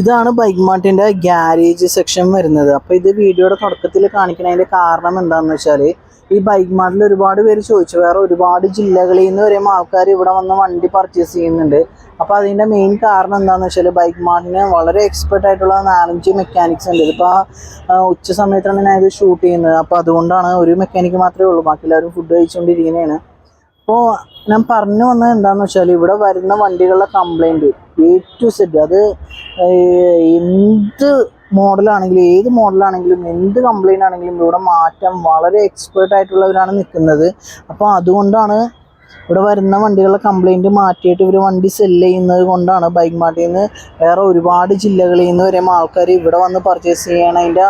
ഇതാണ് bike മാർട്ടിന്റെ garage section വരുന്നത്. അപ്പോൾ ഇത് വീഡിയോയുടെ തുടക്കത്തിൽ കാണിക്കുന്നതിന്റെ കാരണം എന്താണെന്ന് വെച്ചാൽ ഈ ബൈക്ക് മാർട്ടിൽ ഒരുപാട് പേര് ചോദിച്ചു. വേറെ ഒരുപാട് ജില്ലകളിൽ നിന്ന് വരെ ആൾക്കാർ ഇവിടെ വന്ന് വണ്ടി പർച്ചേസ് ചെയ്യുന്നുണ്ട്. അപ്പോൾ അതിന്റെ മെയിൻ കാരണം എന്താണെന്ന് വെച്ചാൽ ബൈക്ക് മാർട്ടിന് വളരെ എക്സ്പെർട്ട് ആയിട്ടുള്ള നാലഞ്ച് മെക്കാനിക്സ് ഉണ്ട്. ഇതിപ്പോൾ ഉച്ച സമയത്താണ് ഞാൻ ഇത് ഷൂട്ട് ചെയ്യുന്നത്. അപ്പോൾ അതുകൊണ്ടാണ് ഒരു മെക്കാനിക്ക് മാത്രമേ ഉള്ളൂ. ബാക്കി എല്ലാവരും ഫുഡ് കഴിച്ചുകൊണ്ടിരിക്കുന്നതാണ് അപ്പോൾ ഞാൻ പറഞ്ഞു വന്നത് എന്താണെന്ന് വെച്ചാൽ ഇവിടെ വരുന്ന വണ്ടികളുടെ കംപ്ലൈന്റ് എ ടു സെറ്റ് അത് എന്ത് മോഡലാണെങ്കിലും ഏത് മോഡലാണെങ്കിലും എന്ത് കംപ്ലൈന്റ് ആണെങ്കിലും ഇവിടെ മാറ്റം വളരെ എക്സ്പേർട്ട് ആയിട്ടുള്ളവരാണ് നിൽക്കുന്നത്. അപ്പോൾ അതുകൊണ്ടാണ് ഇവിടെ വരുന്ന വണ്ടികളുടെ കംപ്ലൈന്റ് മാറ്റിയിട്ട് ഇവർ വണ്ടി സെല്ല് ചെയ്യുന്നത് കൊണ്ടാണ് ബൈക്ക് മാർട്ടിൽ നിന്ന് വേറെ ഒരുപാട് ജില്ലകളിൽ നിന്ന് വരെ ആൾക്കാർ ഇവിടെ വന്ന് പർച്ചേസ് ചെയ്യണതിന്റെ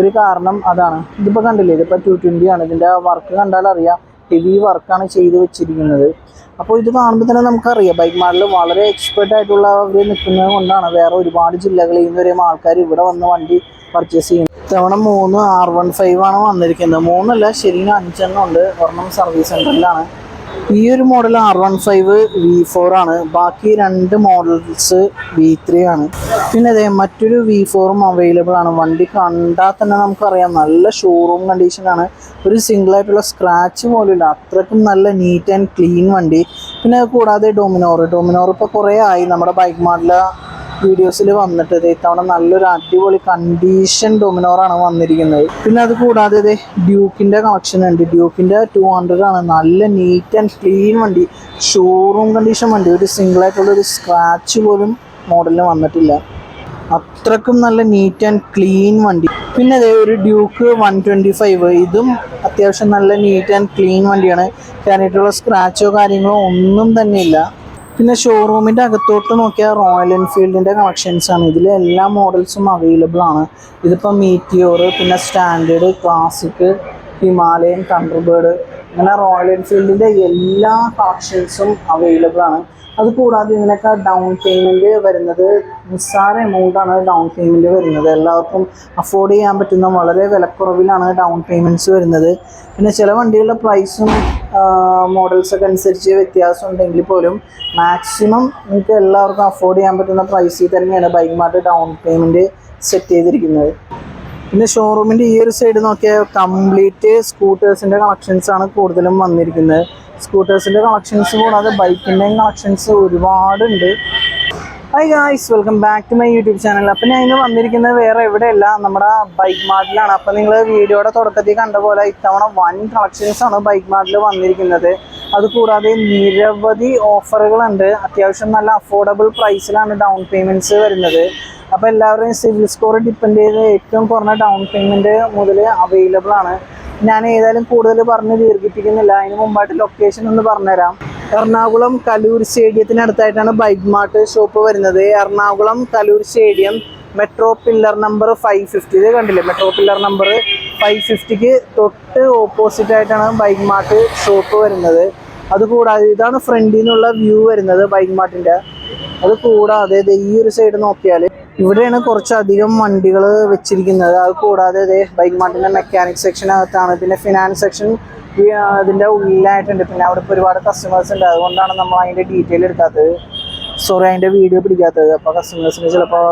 ഒരു കാരണം അതാണ്. ഇതിപ്പോൾ കണ്ടില്ലേ ഇതിപ്പോൾ ടു ട്വന്റി ആണ്. ഇതിന്റെ വർക്ക് കണ്ടാൽ അറിയാം. ഹെവി വർക്കാണ് ചെയ്തു വെച്ചിരിക്കുന്നത്. അപ്പോൾ ഇത് കാണുമ്പോൾ തന്നെ നമുക്കറിയാം ബൈക്ക് മാഡൽ വളരെ എക്സ്പെർട്ട് ആയിട്ടുള്ളവർ നിൽക്കുന്നത് കൊണ്ടാണ്. വേറെ ഒരുപാട് ജില്ലകളിൽ നിന്ന് വരെയും ആൾക്കാർ ഇവിടെ വന്ന് വണ്ടി പർച്ചേസ് ചെയ്യുന്നത് ഇത്തവണ മൂന്ന് ആർ വൺ ഫൈവ് ആണ് വന്നിരിക്കുന്നത്. മൂന്നല്ല ശരിക്കും അഞ്ചെണ്ണം ഉണ്ട്. ഒരെണ്ണം സർവീസ് സെന്ററിലാണ് ഈ ഒരു model R one five V four ആണ്. ബാക്കി രണ്ട് മോഡൽസ് വി ത്രീ ആണ്. പിന്നെ അതെ മറ്റൊരു വി ഫോറും അവൈലബിൾ ആണ്. വണ്ടി കണ്ടാൽ തന്നെ നമുക്കറിയാം. നല്ല ഷോറൂം കണ്ടീഷനാണ് ഒരു സിംഗിൾ ആയിട്ടുള്ള സ്ക്രാച്ച് പോലുമില്ല അത്രയ്ക്കും നല്ല നീറ്റ് ആൻഡ് ക്ലീൻ വണ്ടി. പിന്നെ കൂടാതെ ഡൊമിനോർ ഡൊമിനോർ ഇപ്പോൾ കുറേ ആയി. നമ്മുടെ ബൈക്ക് മോഡല വീഡിയോസിൽ വന്നിട്ട് ദേ ഇത്തവണ നല്ലൊരു അടിപൊളി കണ്ടീഷൻ ഡൊമിനോറാണ് വന്നിരിക്കുന്നത്. പിന്നെ അത് കൂടാതെ ദേ ഡ്യൂക്കിന്റെ കളക്ഷൻ ഉണ്ട്. ഡ്യൂക്കിന്റെ ടു ഹൺഡ്രഡ് ആണ്. നല്ല നീറ്റ് ആൻഡ് ക്ലീൻ വണ്ടി. ഷോറൂം കണ്ടീഷൻ വണ്ടി. ഒരു സിംഗിൾ ആയിട്ടുള്ള ഒരു സ്ക്രാച്ച് പോലും മോഡലിന് വന്നിട്ടില്ല. അത്രക്കും നല്ല നീറ്റ് ആൻഡ് ക്ലീൻ വണ്ടി. പിന്നെ അതേ ഒരു ഡ്യൂക്ക് വൺ ട്വന്റി ഫൈവ് ഇതും അത്യാവശ്യം നല്ല നീറ്റ് ആൻഡ് ക്ലീൻ വണ്ടിയാണ്. കയറിയിട്ടുള്ള സ്ക്രാച്ചോ കാര്യങ്ങളോ ഒന്നും തന്നെ ഇല്ല. പിന്നെ ഷോറൂമിന്റെ അകത്തോട്ട് നോക്കിയാൽ റോയൽ എൻഫീൽഡിന്റെ കളക്ഷൻസ് ആണ്. ഇതിൽ എല്ലാ മോഡൽസും അവൈലബിൾ ആണ്. ഇതിപ്പോൾ മീറ്റിയോർ പിന്നെ സ്റ്റാൻഡേർഡ് ക്ലാസിക് ഹിമാലയൻ തണ്ടർബേർഡ് അങ്ങനെ റോയൽ എൻഫീൽഡിന്റെ എല്ലാ കളക്ഷൻസും അവൈലബിൾ ആണ്. അത് കൂടാതെ ഇതിനൊക്കെ ഡൗൺ പേയ്മെന്റ് വരുന്നത് നിസ്സാര എമൗണ്ടാണ് ഡൗൺ പേയ്മെന്റ് വരുന്നത്. എല്ലാവർക്കും അഫോർഡ് ചെയ്യാൻ പറ്റുന്ന വളരെ വിലക്കുറവിലാണ് ഡൗൺ പേയ്മെന്റ്സ് വരുന്നത്. പിന്നെ ചില വണ്ടികളുടെ പ്രൈസും മോഡൽസൊക്കെ അനുസരിച്ച് വ്യത്യാസം ഉണ്ടെങ്കിൽ പോലും മാക്സിമം നിങ്ങൾക്ക് എല്ലാവർക്കും അഫോർഡ് ചെയ്യാൻ പറ്റുന്ന പ്രൈസിൽ തന്നെയാണ് Bike Mart down payment set ചെയ്തിരിക്കുന്നത്. പിന്നെ ഷോറൂമിന്റെ ഈ ഒരു സൈഡ് നോക്കിയാൽ കംപ്ലീറ്റ് സ്കൂട്ടേഴ്സിന്റെ കളക്ഷൻസാണ് കൂടുതലും വന്നിരിക്കുന്നത്. സ്കൂട്ടേഴ്സിന്റെ കളക്ഷൻസ് കൂടാതെ ബൈക്കിന്റെയും കളക്ഷൻസ് ഒരുപാടുണ്ട്. Hi guys welcome back to my YouTube channel അപ്പം ഞാൻ ഇന്ന് വന്നിരിക്കുന്നത് വേറെ എവിടെയല്ല നമ്മുടെ ബൈക്ക് മാർട്ടിലാണ് അപ്പം നിങ്ങൾ വീഡിയോയുടെ തുടക്കത്തിൽ കണ്ട പോലെ ഇത്തവണ വൻ കളക്ഷൻസ് ആണ് ബൈക്ക് മാർട്ടിൽ വന്നിരിക്കുന്നത്. അതുകൂടാതെ നിരവധി ഓഫറുകളുണ്ട് അത്യാവശ്യം നല്ല അഫോർഡബിൾ പ്രൈസിലാണ് ഡൗൺ പേയ്മെന്റ്സ് വരുന്നത്. അപ്പോൾ എല്ലാവരുടെയും സിവിൽ സ്കോർ ഡിപ്പെൻഡ് ചെയ്ത് ഏറ്റവും കുറഞ്ഞ ഡൗൺ പേയ്മെന്റ് മുതൽ അവൈലബിൾ ആണ്. ഞാൻ ഏതായാലും കൂടുതൽ പറഞ്ഞ് ദീർഘിപ്പിക്കുന്നില്ല. അതിന് മുമ്പായിട്ട് ലൊക്കേഷൻ ഒന്ന് പറഞ്ഞുതരാം. എറണാകുളം കലൂർ സ്റ്റേഡിയത്തിനടുത്തായിട്ടാണ് ബൈക്ക് മാർട്ട് ഷോപ്പ് വരുന്നത്. Ernakulam Kaloor stadium metro pillar number five fifty ഇത് കണ്ടില്ലേ? മെട്രോ പില്ലർ നമ്പർ ഫൈവ് ഫിഫ്റ്റിക്ക് തൊട്ട് ഓപ്പോസിറ്റ് ആയിട്ടാണ് ബൈക്ക് മാർട്ട് ഷോപ്പ് വരുന്നത്. അതുകൂടാതെ ഇതാണ് ഫ്രണ്ടിൽ നിന്നുള്ള വ്യൂ വരുന്നത് ബൈക്ക് മാർട്ടിന്റെ അത് കൂടാതെ ഈ ഒരു സൈഡ് നോക്കിയാൽ ഇവിടെയാണ് കുറച്ചധികം വണ്ടികൾ വെച്ചിരിക്കുന്നത്. അത് കൂടാതെ ദേ ബൈക്ക് മാർട്ടിന്റെ മെക്കാനിക് സെക്ഷനകത്താണ് പിന്നെ ഫിനാൻസ് സെക്ഷൻ അതിന്റെ ഉള്ളിലായിട്ടുണ്ട്. പിന്നെ അവിടെ ഇപ്പോൾ ഒരുപാട് കസ്റ്റമേഴ്സ് ഉണ്ട്. അതുകൊണ്ടാണ് നമ്മൾ അതിന്റെ ഡീറ്റെയിൽ എടുക്കാത്തത്. സോറി അതിന്റെ വീഡിയോ പിടിക്കാത്തത്. അപ്പോൾ കസ്റ്റമേഴ്സിന് ചിലപ്പോൾ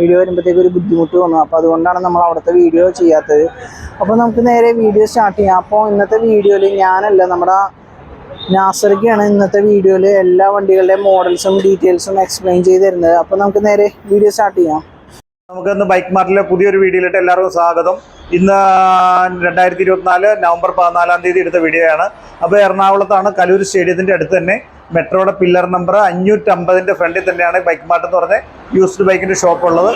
വീഡിയോ വരുമ്പോഴത്തേക്ക് ഒരു ബുദ്ധിമുട്ട് വന്നു അപ്പോൾ അതുകൊണ്ടാണ് നമ്മൾ അവിടുത്തെ വീഡിയോ ചെയ്യാത്തത്. അപ്പോൾ നമുക്ക് നേരെ വീഡിയോ സ്റ്റാർട്ട് ചെയ്യാം. അപ്പോൾ ഇന്നത്തെ വീഡിയോയിൽ ഞാനല്ല നമ്മുടെ നാസറിക്കാണ് ഇന്നത്തെ വീഡിയോയിൽ എല്ലാ വണ്ടികളുടെ മോഡൽസും ഡീറ്റെയിൽസും എക്സ്പ്ലെയിൻ ചെയ്ത് തരുന്നത് അപ്പോൾ നമുക്ക് നേരെ വീഡിയോ സ്റ്റാർട്ട് ചെയ്യാം. നമുക്ക് ഇന്ന് ബൈക്ക് മാർട്ടിലെ പുതിയൊരു വീഡിയോയിലിട്ട് എല്ലാവർക്കും സ്വാഗതം. ഇന്ന് രണ്ടായിരത്തി ഇരുപത്തിനാല് നവംബർ പതിനാലാം തീയതി എടുത്ത വീഡിയോയാണ് അപ്പോൾ എറണാകുളത്താണ് കലൂർ സ്റ്റേഡിയത്തിന്റെ അടുത്ത് തന്നെ മെട്രോയുടെ പില്ലർ നമ്പർ അഞ്ഞൂറ്റമ്പതിന്റെ ഫ്രണ്ടിൽ തന്നെയാണ് ബൈക്ക് മാർട്ട് എന്ന് പറഞ്ഞ യൂസ്ഡ് ബൈക്കിന്റെ ഷോപ്പ് ഉള്ളത്.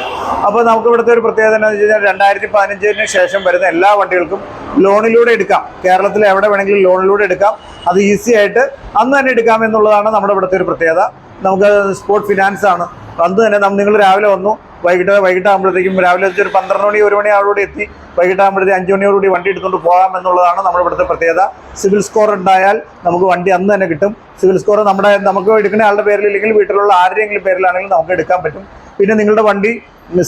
അപ്പോൾ നമുക്ക് ഇവിടുത്തെ ഒരു പ്രത്യേകത എന്താണെന്ന് വെച്ച് കഴിഞ്ഞാൽ രണ്ടായിരത്തി പതിനഞ്ചിന് ശേഷം വരുന്ന എല്ലാ വണ്ടികൾക്കും ലോണിലൂടെ എടുക്കാം. കേരളത്തിൽ എവിടെ വേണമെങ്കിലും ലോണിലൂടെ എടുക്കാം. അത് ഈസി ആയിട്ട് അന്ന് തന്നെ എടുക്കാം എന്നുള്ളതാണ് നമ്മുടെ ഇവിടുത്തെ ഒരു പ്രത്യേകത. നമുക്ക് സ്പോർട്ട് ഫിനാൻസ് ആണ്. അന്ന് തന്നെ നിങ്ങൾ രാവിലെ വന്നു. വൈകിട്ട് വൈകിട്ടാകുമ്പോഴത്തേക്കും രാവിലെ ഒരു പന്ത്രണ്ട് മണി ഒരു മണി ആളോടെ എത്തി. വൈകിട്ടാകുമ്പോഴത്തേക്ക് അഞ്ച് മണിയോടുകൂടി വണ്ടി എടുത്തുകൊണ്ട് പോകാം എന്നുള്ളതാണ് നമ്മുടെ ഇവിടുത്തെ പ്രത്യേകത. സിവിൽ സ്കോർ ഉണ്ടായാൽ നമുക്ക് വണ്ടി അന്ന് തന്നെ കിട്ടും. സിവിൽ സ്കോർ നമ്മുടെ നമുക്ക് എടുക്കുന്ന ആളുടെ പേരിൽ ഇല്ലെങ്കിൽ വീട്ടിലുള്ള ആരുടെയെങ്കിലും പേരിലാണെങ്കിലും നമുക്ക് എടുക്കാൻ പറ്റും. പിന്നെ നിങ്ങളുടെ വണ്ടി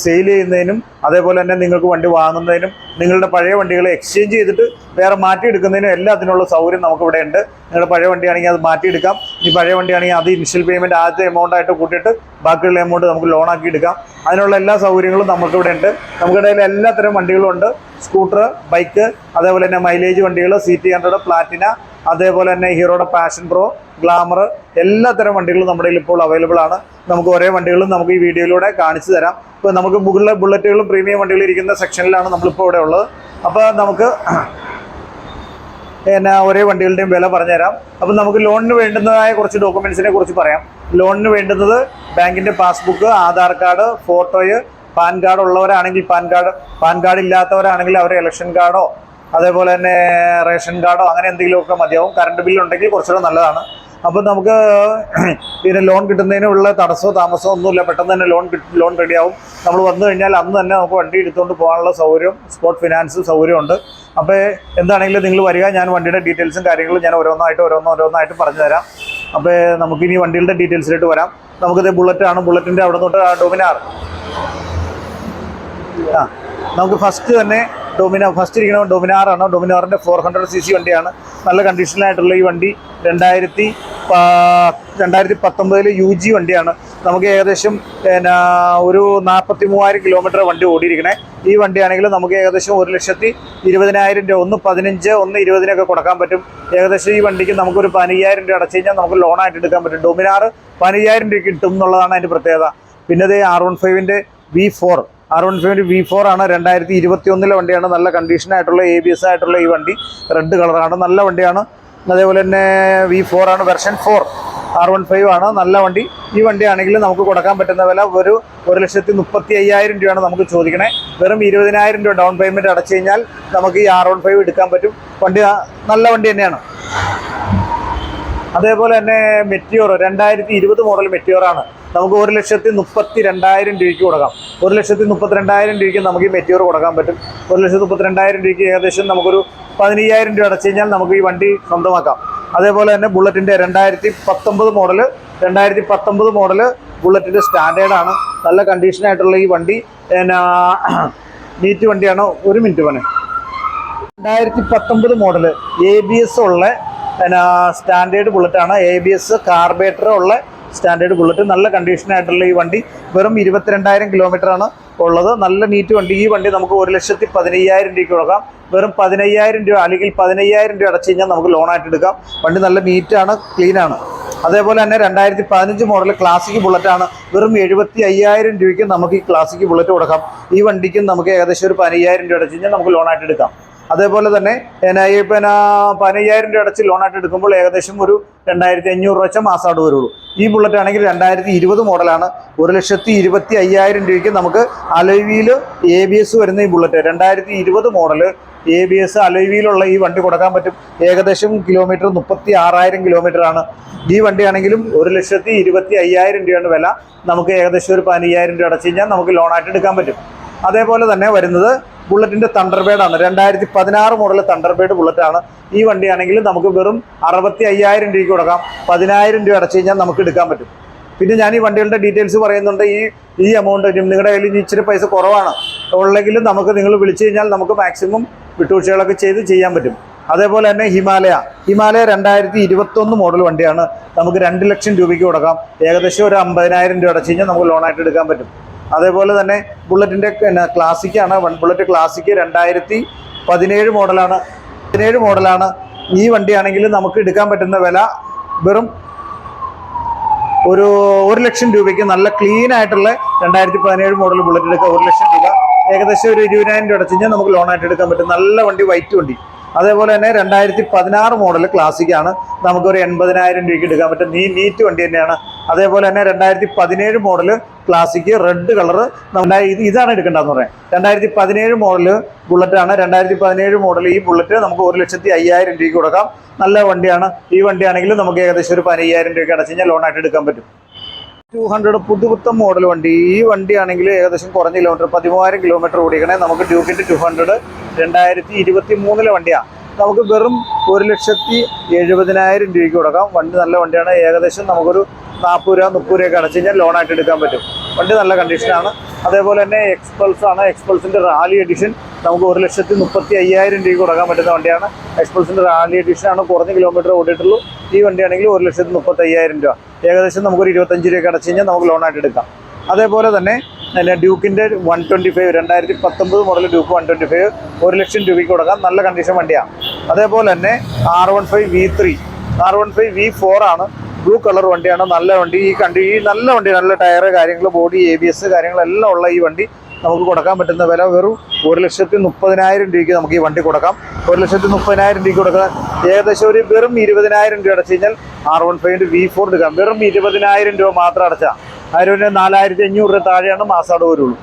സെയിൽ ചെയ്യുന്നതിനും അതേപോലെ തന്നെ നിങ്ങൾക്ക് വണ്ടി വാങ്ങുന്നതിനും നിങ്ങളുടെ പഴയ വണ്ടികൾ എക്സ്ചേഞ്ച് ചെയ്തിട്ട് വേറെ മാറ്റിയെടുക്കുന്നതിനും എല്ലാം അതിനുള്ള സൗകര്യം നമുക്കിവിടെ ഉണ്ട്. നിങ്ങളുടെ പഴയ വണ്ടിയാണെങ്കിൽ അത് മാറ്റിയെടുക്കാം. ഈ പഴയ വണ്ടിയാണെങ്കിൽ അത് ഇനിഷ്യൽ പേയ്മെന്റ് ആദ്യത്തെ എമൗണ്ട് ആയിട്ട് കൂട്ടിയിട്ട് ബാക്കിയുള്ള എമൗണ്ട് നമുക്ക് ലോണാക്കി എടുക്കാം. അതിനുള്ള എല്ലാ സൗകര്യങ്ങളും നമുക്കിവിടെ ഉണ്ട്. നമുക്കിടയിൽ എല്ലാത്തരം തരം വണ്ടികളും ഉണ്ട്. സ്കൂട്ടർ ബൈക്ക് അതേപോലെ തന്നെ മൈലേജ് വണ്ടികൾ സി ടി ഹൺഡ്രഡ് പ്ലാറ്റിന അതേപോലെ തന്നെ ഹീറോയുടെ പാഷൻ പ്രോ ഗ്ലാമർ എല്ലാ തരം വണ്ടികളും നമ്മുടെ കയ്യിൽ ഇപ്പോൾ അവൈലബിൾ ആണ്. നമുക്ക് ഒരേ വണ്ടികളും നമുക്ക് ഈ വീഡിയോയിലൂടെ കാണിച്ചു തരാം. ഇപ്പോൾ നമുക്ക് മുകളിലെ ബുള്ളറ്റുകളും പ്രീമിയം വണ്ടികളും ഇരിക്കുന്ന സെക്ഷനിലാണ് നമ്മളിപ്പോൾ ഇവിടെ ഉള്ളത്. അപ്പോൾ നമുക്ക് എന്നാ ഒരേ വണ്ടികളുടെയും വില പറഞ്ഞുതരാം. അപ്പം നമുക്ക് ലോണിന് വേണ്ടുന്നതായ കുറച്ച് ഡോക്യുമെൻസിനെ കുറിച്ച് പറയാം. ലോണിന് വേണ്ടുന്നത് ബാങ്കിന്റെ പാസ്ബുക്ക് ആധാർ കാർഡ് ഫോട്ടോയ് പാൻ കാർഡ് ഉള്ളവരാണെങ്കിൽ പാൻ കാർഡ് പാൻ കാർഡ് ഇല്ലാത്തവരാണെങ്കിൽ അവരെ ഇലക്ഷൻ കാർഡോ അതേപോലെ തന്നെ റേഷൻ കാർഡോ അങ്ങനെ എന്തെങ്കിലുമൊക്കെ മതിയാവും. കറണ്ട് ബില്ല് ഉണ്ടെങ്കിൽ കുറച്ചുകൂടെ നല്ലതാണ്. അപ്പം നമുക്ക് ഇതിന് ലോൺ കിട്ടുന്നതിനുള്ള തടസ്സമോ താമസമോ ഒന്നുമില്ല. പെട്ടെന്ന് തന്നെ ലോൺ ലോൺ റെഡിയാവും. നമ്മൾ വന്നു കഴിഞ്ഞാൽ അന്ന് തന്നെ നമുക്ക് വണ്ടി എടുത്തുകൊണ്ട് പോകാനുള്ള സൗകര്യം സ്പോട്ട് ഫിനാൻസ് സൗകര്യമുണ്ട്. അപ്പോൾ എന്താണെങ്കിലും നിങ്ങൾ വരിക. ഞാൻ വണ്ടിയുടെ ഡീറ്റെയിൽസും കാര്യങ്ങളും ഞാൻ ഓരോന്നായിട്ട് ഓരോന്ന് ഓരോന്നായിട്ട് പറഞ്ഞു തരാം. അപ്പോൾ നമുക്കിനി വണ്ടികളുടെ ഡീറ്റെയിൽസിലോട്ട് വരാം. നമുക്കിത് ബുള്ളറ്റാണ് ബുള്ളറ്റിന്റെ അവിടെ തൊട്ട് ഡൊമിനാർ. ആ നമുക്ക് ഫസ്റ്റ് തന്നെ ഡൊമിന ഫസ്റ്റ് ഇരിക്കുന്ന ഡൊമിനാറാണ്? ഡൊമിനാറിന്റെ ഫോർ ഹൺഡ്രഡ് സി സി വണ്ടിയാണ്. നല്ല കണ്ടീഷനിലായിട്ടുള്ള ഈ വണ്ടി രണ്ടായിരത്തി രണ്ടായിരത്തി പത്തൊമ്പതിൽ യു ജി വണ്ടിയാണ്. നമുക്ക് ഏകദേശം പിന്നെ ഒരു നാൽപ്പത്തി മൂവായിരം കിലോമീറ്റർ വണ്ടി ഓടിയിരിക്കണേ. ഈ വണ്ടിയാണെങ്കിൽ നമുക്ക് ഏകദേശം ഒരു ലക്ഷത്തി ഇരുപതിനായിരം രൂപ ഒന്ന് പതിനഞ്ച് ഒന്ന് ഇരുപതിനൊക്കെ കൊടുക്കാൻ പറ്റും. ഏകദേശം ഈ വണ്ടിക്ക് നമുക്കൊരു പതിനയ്യായിരം രൂപ അടച്ചു കഴിഞ്ഞാൽ നമുക്ക് ലോണായിട്ട് എടുക്കാൻ പറ്റും. ഡൊമിനാർ പതിനയ്യായിരം രൂപ കിട്ടും എന്നുള്ളതാണ് അതിന്റെ പ്രത്യേകത. പിന്നെ ഇത് ആർ വൺ ഫൈവിന്റെ വി ഫോർ ആർ വൺ ഫൈവിന്റെ വി ഫോർ ആണ്. രണ്ടായിരത്തി ഇരുപത്തി ഒന്നിലെ വണ്ടിയാണ്. നല്ല കണ്ടീഷനായിട്ടുള്ള എ ബി എസ് ആയിട്ടുള്ള ഈ വണ്ടി. റെഡ് കളറാണ് നല്ല വണ്ടിയാണ്. അതേപോലെ തന്നെ വി ഫോർ ആണ്. Version four R one five ആണ്. നല്ല വണ്ടി. ഈ വണ്ടിയാണെങ്കിൽ നമുക്ക് കൊടുക്കാൻ പറ്റുന്ന വില ഒരു ഒരു ലക്ഷത്തി മുപ്പത്തി അയ്യായിരം രൂപയാണ് നമുക്ക് ചോദിക്കണേ. വെറും ഇരുപതിനായിരം രൂപ ഡൗൺ പേയ്മെന്റ് അടച്ചു കഴിഞ്ഞാൽ നമുക്ക് ഈ ആർ വൺ ഫൈവ് എടുക്കാൻ പറ്റും. വണ്ടി നല്ല വണ്ടി തന്നെയാണ്. അതേപോലെ തന്നെ മെറ്റിയോർ രണ്ടായിരത്തി ഇരുപത് മോഡൽ മെറ്റിയോർ ആണ്. നമുക്ക് ഒരു ലക്ഷത്തി മുപ്പത്തി രണ്ടായിരം രൂപയ്ക്ക് കൊടുക്കാം. ഒരു ലക്ഷത്തി മുപ്പത്തി രണ്ടായിരം രൂപയ്ക്ക് നമുക്ക് ഈ മെറ്റീരിയൽ കൊടുക്കാൻ പറ്റും. ഒരു ലക്ഷത്തി മുപ്പത്തി രണ്ടായിരം രൂപയ്ക്ക് ഏകദേശം നമുക്കൊരു പതിനയ്യായിരം രൂപ അടച്ചു കഴിഞ്ഞാൽ നമുക്ക് ഈ വണ്ടി സ്വന്തമാക്കാം. അതേപോലെ തന്നെ ബുള്ളറ്റിന്റെ രണ്ടായിരത്തി പത്തൊമ്പത് മോഡൽ രണ്ടായിരത്തി പത്തൊമ്പത് മോഡൽ ബുള്ളറ്റിന്റെ സ്റ്റാൻഡേർഡാണ് നല്ല കണ്ടീഷനായിട്ടുള്ള ഈ വണ്ടി പിന്നെ നീറ്റ് വണ്ടിയാണ്. ഒരു മിനിറ്റ് പണി രണ്ടായിരത്തി പത്തൊമ്പത് മോഡൽ എ ബി എസ് ഉള്ള പിന്നെ സ്റ്റാൻഡേർഡ് ബുള്ളറ്റാണ്. എ ബി എസ് കാർബേറ്റർ ഉള്ള സ്റ്റാൻഡേർഡ് ബുള്ളറ്റ്. നല്ല കണ്ടീഷനായിട്ടുള്ള ഈ വണ്ടി വെറും ഇരുപത്തിരണ്ടായിരം ആണ് ഉള്ളത്. നല്ല നീറ്റ് വണ്ടി. ഈ വണ്ടി നമുക്ക് ഒരു ലക്ഷത്തി പതിനയ്യായിരം രൂപയ്ക്ക് കൊടുക്കാം. വെറും പതിനയ്യായിരം രൂപ അല്ലെങ്കിൽ പതിനയ്യായിരം രൂപ അടച്ചു കഴിഞ്ഞാൽ നമുക്ക് ലോണായിട്ട് എടുക്കാം. വണ്ടി നല്ല നീറ്റാണ് ക്ലീനാണ് അതേപോലെ തന്നെ രണ്ടായിരത്തി പതിനഞ്ച് മോഡൽ ക്ലാസിക് ബുള്ളറ്റാണ് വെറും എഴുപത്തി അയ്യായിരം രൂപയ്ക്ക് നമുക്ക് ഈ ക്ലാസിക് ബുള്ളറ്റ് കൊടുക്കാം. ഈ വണ്ടിക്കും നമുക്ക് ഏകദേശം ഒരു പതിനയ്യായിരം രൂപ അടച്ചു കഴിഞ്ഞാൽ നമുക്ക് ലോണായിട്ട് എടുക്കാം. അതേപോലെ തന്നെ ഈ പിന്നെ പതിനയ്യായിരം രൂപ അടച്ച് ലോണായിട്ട് എടുക്കുമ്പോൾ ഏകദേശം ഒരു രണ്ടായിരത്തി അഞ്ഞൂറ് രൂപ വെച്ചാൽ മാസമായിട്ട് വരുള്ളൂ. ഈ ബുള്ളറ്റ് ആണെങ്കിൽ രണ്ടായിരത്തി ഇരുപത് മോഡലാണ് ഒരു ലക്ഷത്തി ഇരുപത്തി അയ്യായിരം രൂപയ്ക്ക് നമുക്ക് അലോവിയിൽ എ ബി എസ് വരുന്ന ഈ ബുള്ളറ്റ് രണ്ടായിരത്തി ഇരുപത് മോഡൽ എ ബി എസ് അലോവിയിലുള്ള ഈ വണ്ടി കൊടുക്കാൻ പറ്റും. ഏകദേശം കിലോമീറ്റർ മുപ്പത്തി ആറായിരം കിലോമീറ്റർ ആണ്. ഈ വണ്ടിയാണെങ്കിലും ഒരു ലക്ഷത്തി ഇരുപത്തി അയ്യായിരം രൂപയാണ് വില. നമുക്ക് ഏകദേശം ഒരു പതിനയ്യായിരം രൂപ അടച്ചു കഴിഞ്ഞാൽ നമുക്ക് ലോണായിട്ട് എടുക്കാൻ പറ്റും. അതേപോലെ തന്നെ വരുന്നത് ബുള്ളറ്റിന്റെ തണ്ടർബേഡ് ആണ് രണ്ടായിരത്തി പതിനാറ് മോഡൽ തണ്ടർബേഡ് ബുള്ളറ്റ് ആണ് ഈ വണ്ടിയാണെങ്കിൽ നമുക്ക് വെറും അറുപത്തി അയ്യായിരം രൂപയ്ക്ക് കൊടുക്കാം. പതിനായിരം രൂപ അടച്ചു കഴിഞ്ഞാൽ നമുക്ക് എടുക്കാൻ പറ്റും. പിന്നെ ഞാൻ ഈ വണ്ടികളുടെ ഡീറ്റെയിൽസ് പറയുന്നുണ്ട്. ഈ ഈ എമൗണ്ട് നിങ്ങളുടെ കയ്യിൽ ഇച്ചിരി പൈസ കുറവാണ്. ഉള്ളെങ്കിലും നമുക്ക് നിങ്ങൾ വിളിച്ചു കഴിഞ്ഞാൽ നമുക്ക് മാക്സിമം വിട്ടുവീഴ്ചകളൊക്കെ ചെയ്ത് ചെയ്യാൻ പറ്റും. അതേപോലെ തന്നെ ഹിമാലയ. ഹിമാലയ രണ്ടായിരത്തി ഇരുപത്തൊന്ന് മോഡൽ വണ്ടിയാണ്. നമുക്ക് രണ്ട് ലക്ഷം രൂപയ്ക്ക് കൊടുക്കാം. ഏകദേശം ഒരു അമ്പതിനായിരം രൂപ അടച്ചു കഴിഞ്ഞാൽ നമുക്ക് ലോണായിട്ട് എടുക്കാൻ പറ്റും. അതേപോലെ തന്നെ ബുള്ളറ്റിന്റെ ക്ലാസിക്കാണ് വൺ ബുള്ളറ്റ് ക്ലാസിക്ക് രണ്ടായിരത്തി പതിനേഴ് മോഡലാണ്. പതിനേഴ് മോഡലാണ് ഈ വണ്ടിയാണെങ്കിൽ നമുക്ക് എടുക്കാൻ പറ്റുന്ന വില വെറും ഒരു ഒരു ലക്ഷം രൂപയ്ക്ക് നല്ല ക്ലീൻ ആയിട്ടുള്ള രണ്ടായിരത്തി പതിനേഴ് മോഡൽ ബുള്ളറ്റ് എടുക്കുക ഒരു ലക്ഷം രൂപ. ഏകദേശം ഒരു ഇരുപതിനായിരം രൂപ അടച്ചു കഴിഞ്ഞാൽ നമുക്ക് ലോണായിട്ട് എടുക്കാൻ പറ്റും. നല്ല വണ്ടി വൈറ്റ് വണ്ടി. അതേപോലെ തന്നെ രണ്ടായിരത്തി പതിനാറ് മോഡൽ ക്ലാസിക്കാണ് നമുക്കൊരു എൺപതിനായിരം രൂപയ്ക്ക് എടുക്കാൻ പറ്റും. നീ നീറ്റ് വണ്ടി തന്നെയാണ്. അതേപോലെ തന്നെ രണ്ടായിരത്തി പതിനേഴ് മോഡൽ ക്ലാസിക്ക് റെഡ് കളറ് ഇത് ഇതാണ് എടുക്കേണ്ടതെന്ന് പറയാം. രണ്ടായിരത്തി പതിനേഴ് മോഡൽ ബുള്ളറ്റാണ് രണ്ടായിരത്തി പതിനേഴ് മോഡൽ ഈ ബുള്ളറ്റ് നമുക്ക് ഒരു ലക്ഷത്തി അയ്യായിരം രൂപയ്ക്ക് കൊടുക്കാം. നല്ല വണ്ടിയാണ്. ഈ വണ്ടിയാണെങ്കിൽ നമുക്ക് ഏകദേശം ഒരു പതിനയ്യായിരം രൂപയ്ക്ക് അടച്ചു കഴിഞ്ഞാൽ ലോണായിട്ട് എടുക്കാൻ പറ്റും. ടു ഹൺഡ്രഡ് പുതുപുത്തം മോഡൽ വണ്ടി. ഈ വണ്ടിയാണെങ്കിൽ ഏകദേശം കുറഞ്ഞ കിലോമീറ്റർ പതിമൂവായിരം കിലോമീറ്റർ ഓടിക്കണേ. നമുക്ക് ഡ്യൂക്കിന്റെ ടു ഹൺഡ്രഡ് രണ്ടായിരത്തി ഇരുപത്തി മൂന്നിലെ വണ്ടിയാണ് നമുക്ക് വെറും ഒരു ലക്ഷത്തി എഴുപതിനായിരം രൂപയ്ക്ക് കൊടുക്കാം. വണ്ടി നല്ല വണ്ടിയാണ്. ഏകദേശം നമുക്കൊരു നാൽപ്പത് രൂപ മുപ്പത് രൂപയൊക്കെ അടച്ചു കഴിഞ്ഞാൽ ലോണായിട്ട് എടുക്കാൻ പറ്റും. വണ്ടി നല്ല കണ്ടീഷനാണ് അതേപോലെ തന്നെ എക്സ്പൾസ് ആണ്. എക്സ്പൾസിന്റെ റാലി എഡിഷൻ നമുക്ക് ഒരു ലക്ഷത്തി മുപ്പത്തി അയ്യായിരം രൂപയ്ക്ക് കൊടുക്കാൻ പറ്റുന്ന വണ്ടിയാണ്. എക്സ്പൾസിന്റെ റാലി എഡിഷനാണ് കുറഞ്ഞ കിലോമീറ്റർ ഓടിയിട്ടുള്ളൂ. ഈ വണ്ടിയാണെങ്കിൽ ഒരു ലക്ഷത്തി മുപ്പത്തി അയ്യായിരം രൂപ. ഏകദേശം നമുക്കൊരു ഇരുപത്തഞ്ച് രൂപയൊക്കെ അടച്ചു കഴിഞ്ഞാൽ നമുക്ക് ലോണായിട്ട് എടുക്കാം. അതേപോലെ തന്നെ പിന്നെ ഡ്യൂക്കിന്റെ വൺ ട്വന്റി ഫൈവ് രണ്ടായിരത്തി പത്തൊമ്പത് model Duke one twenty five ഒരു ലക്ഷം രൂപയ്ക്ക് കൊടുക്കാം. നല്ല കണ്ടീഷൻ വണ്ടിയാണ് അതേപോലെ തന്നെ R one five V three R one five V four ആണ്. ബ്ലൂ കളർ വണ്ടിയാണ്. നല്ല വണ്ടി. ഈ കണ്ടി ഈ നല്ല വണ്ടി നല്ല ടയർ കാര്യങ്ങൾ ബോഡി എ ബി എസ് കാര്യങ്ങളെല്ലാം ഉള്ള ഈ വണ്ടി നമുക്ക് കൊടുക്കാൻ പറ്റുന്ന വില വെറും ഒരു ലക്ഷത്തി മുപ്പതിനായിരം രൂപയ്ക്ക് നമുക്ക് ഈ വണ്ടി കൊടുക്കാം. ഒരു ലക്ഷത്തി മുപ്പതിനായിരം രൂപയ്ക്ക് കൊടുക്കാം ഏകദേശം ഒരു വെറും ഇരുപതിനായിരം രൂപ അടച്ചു കഴിഞ്ഞാൽ ആർ വൺ ഫൈവിന്റെ വി ഫോർ എടുക്കാം. വെറും ഇരുപതിനായിരം രൂപ മാത്രം അടച്ചാൽ അതിന് നാലായിരത്തി അഞ്ഞൂറ് രൂപ താഴെയാണ് മാസാട് വരുള്ളൂ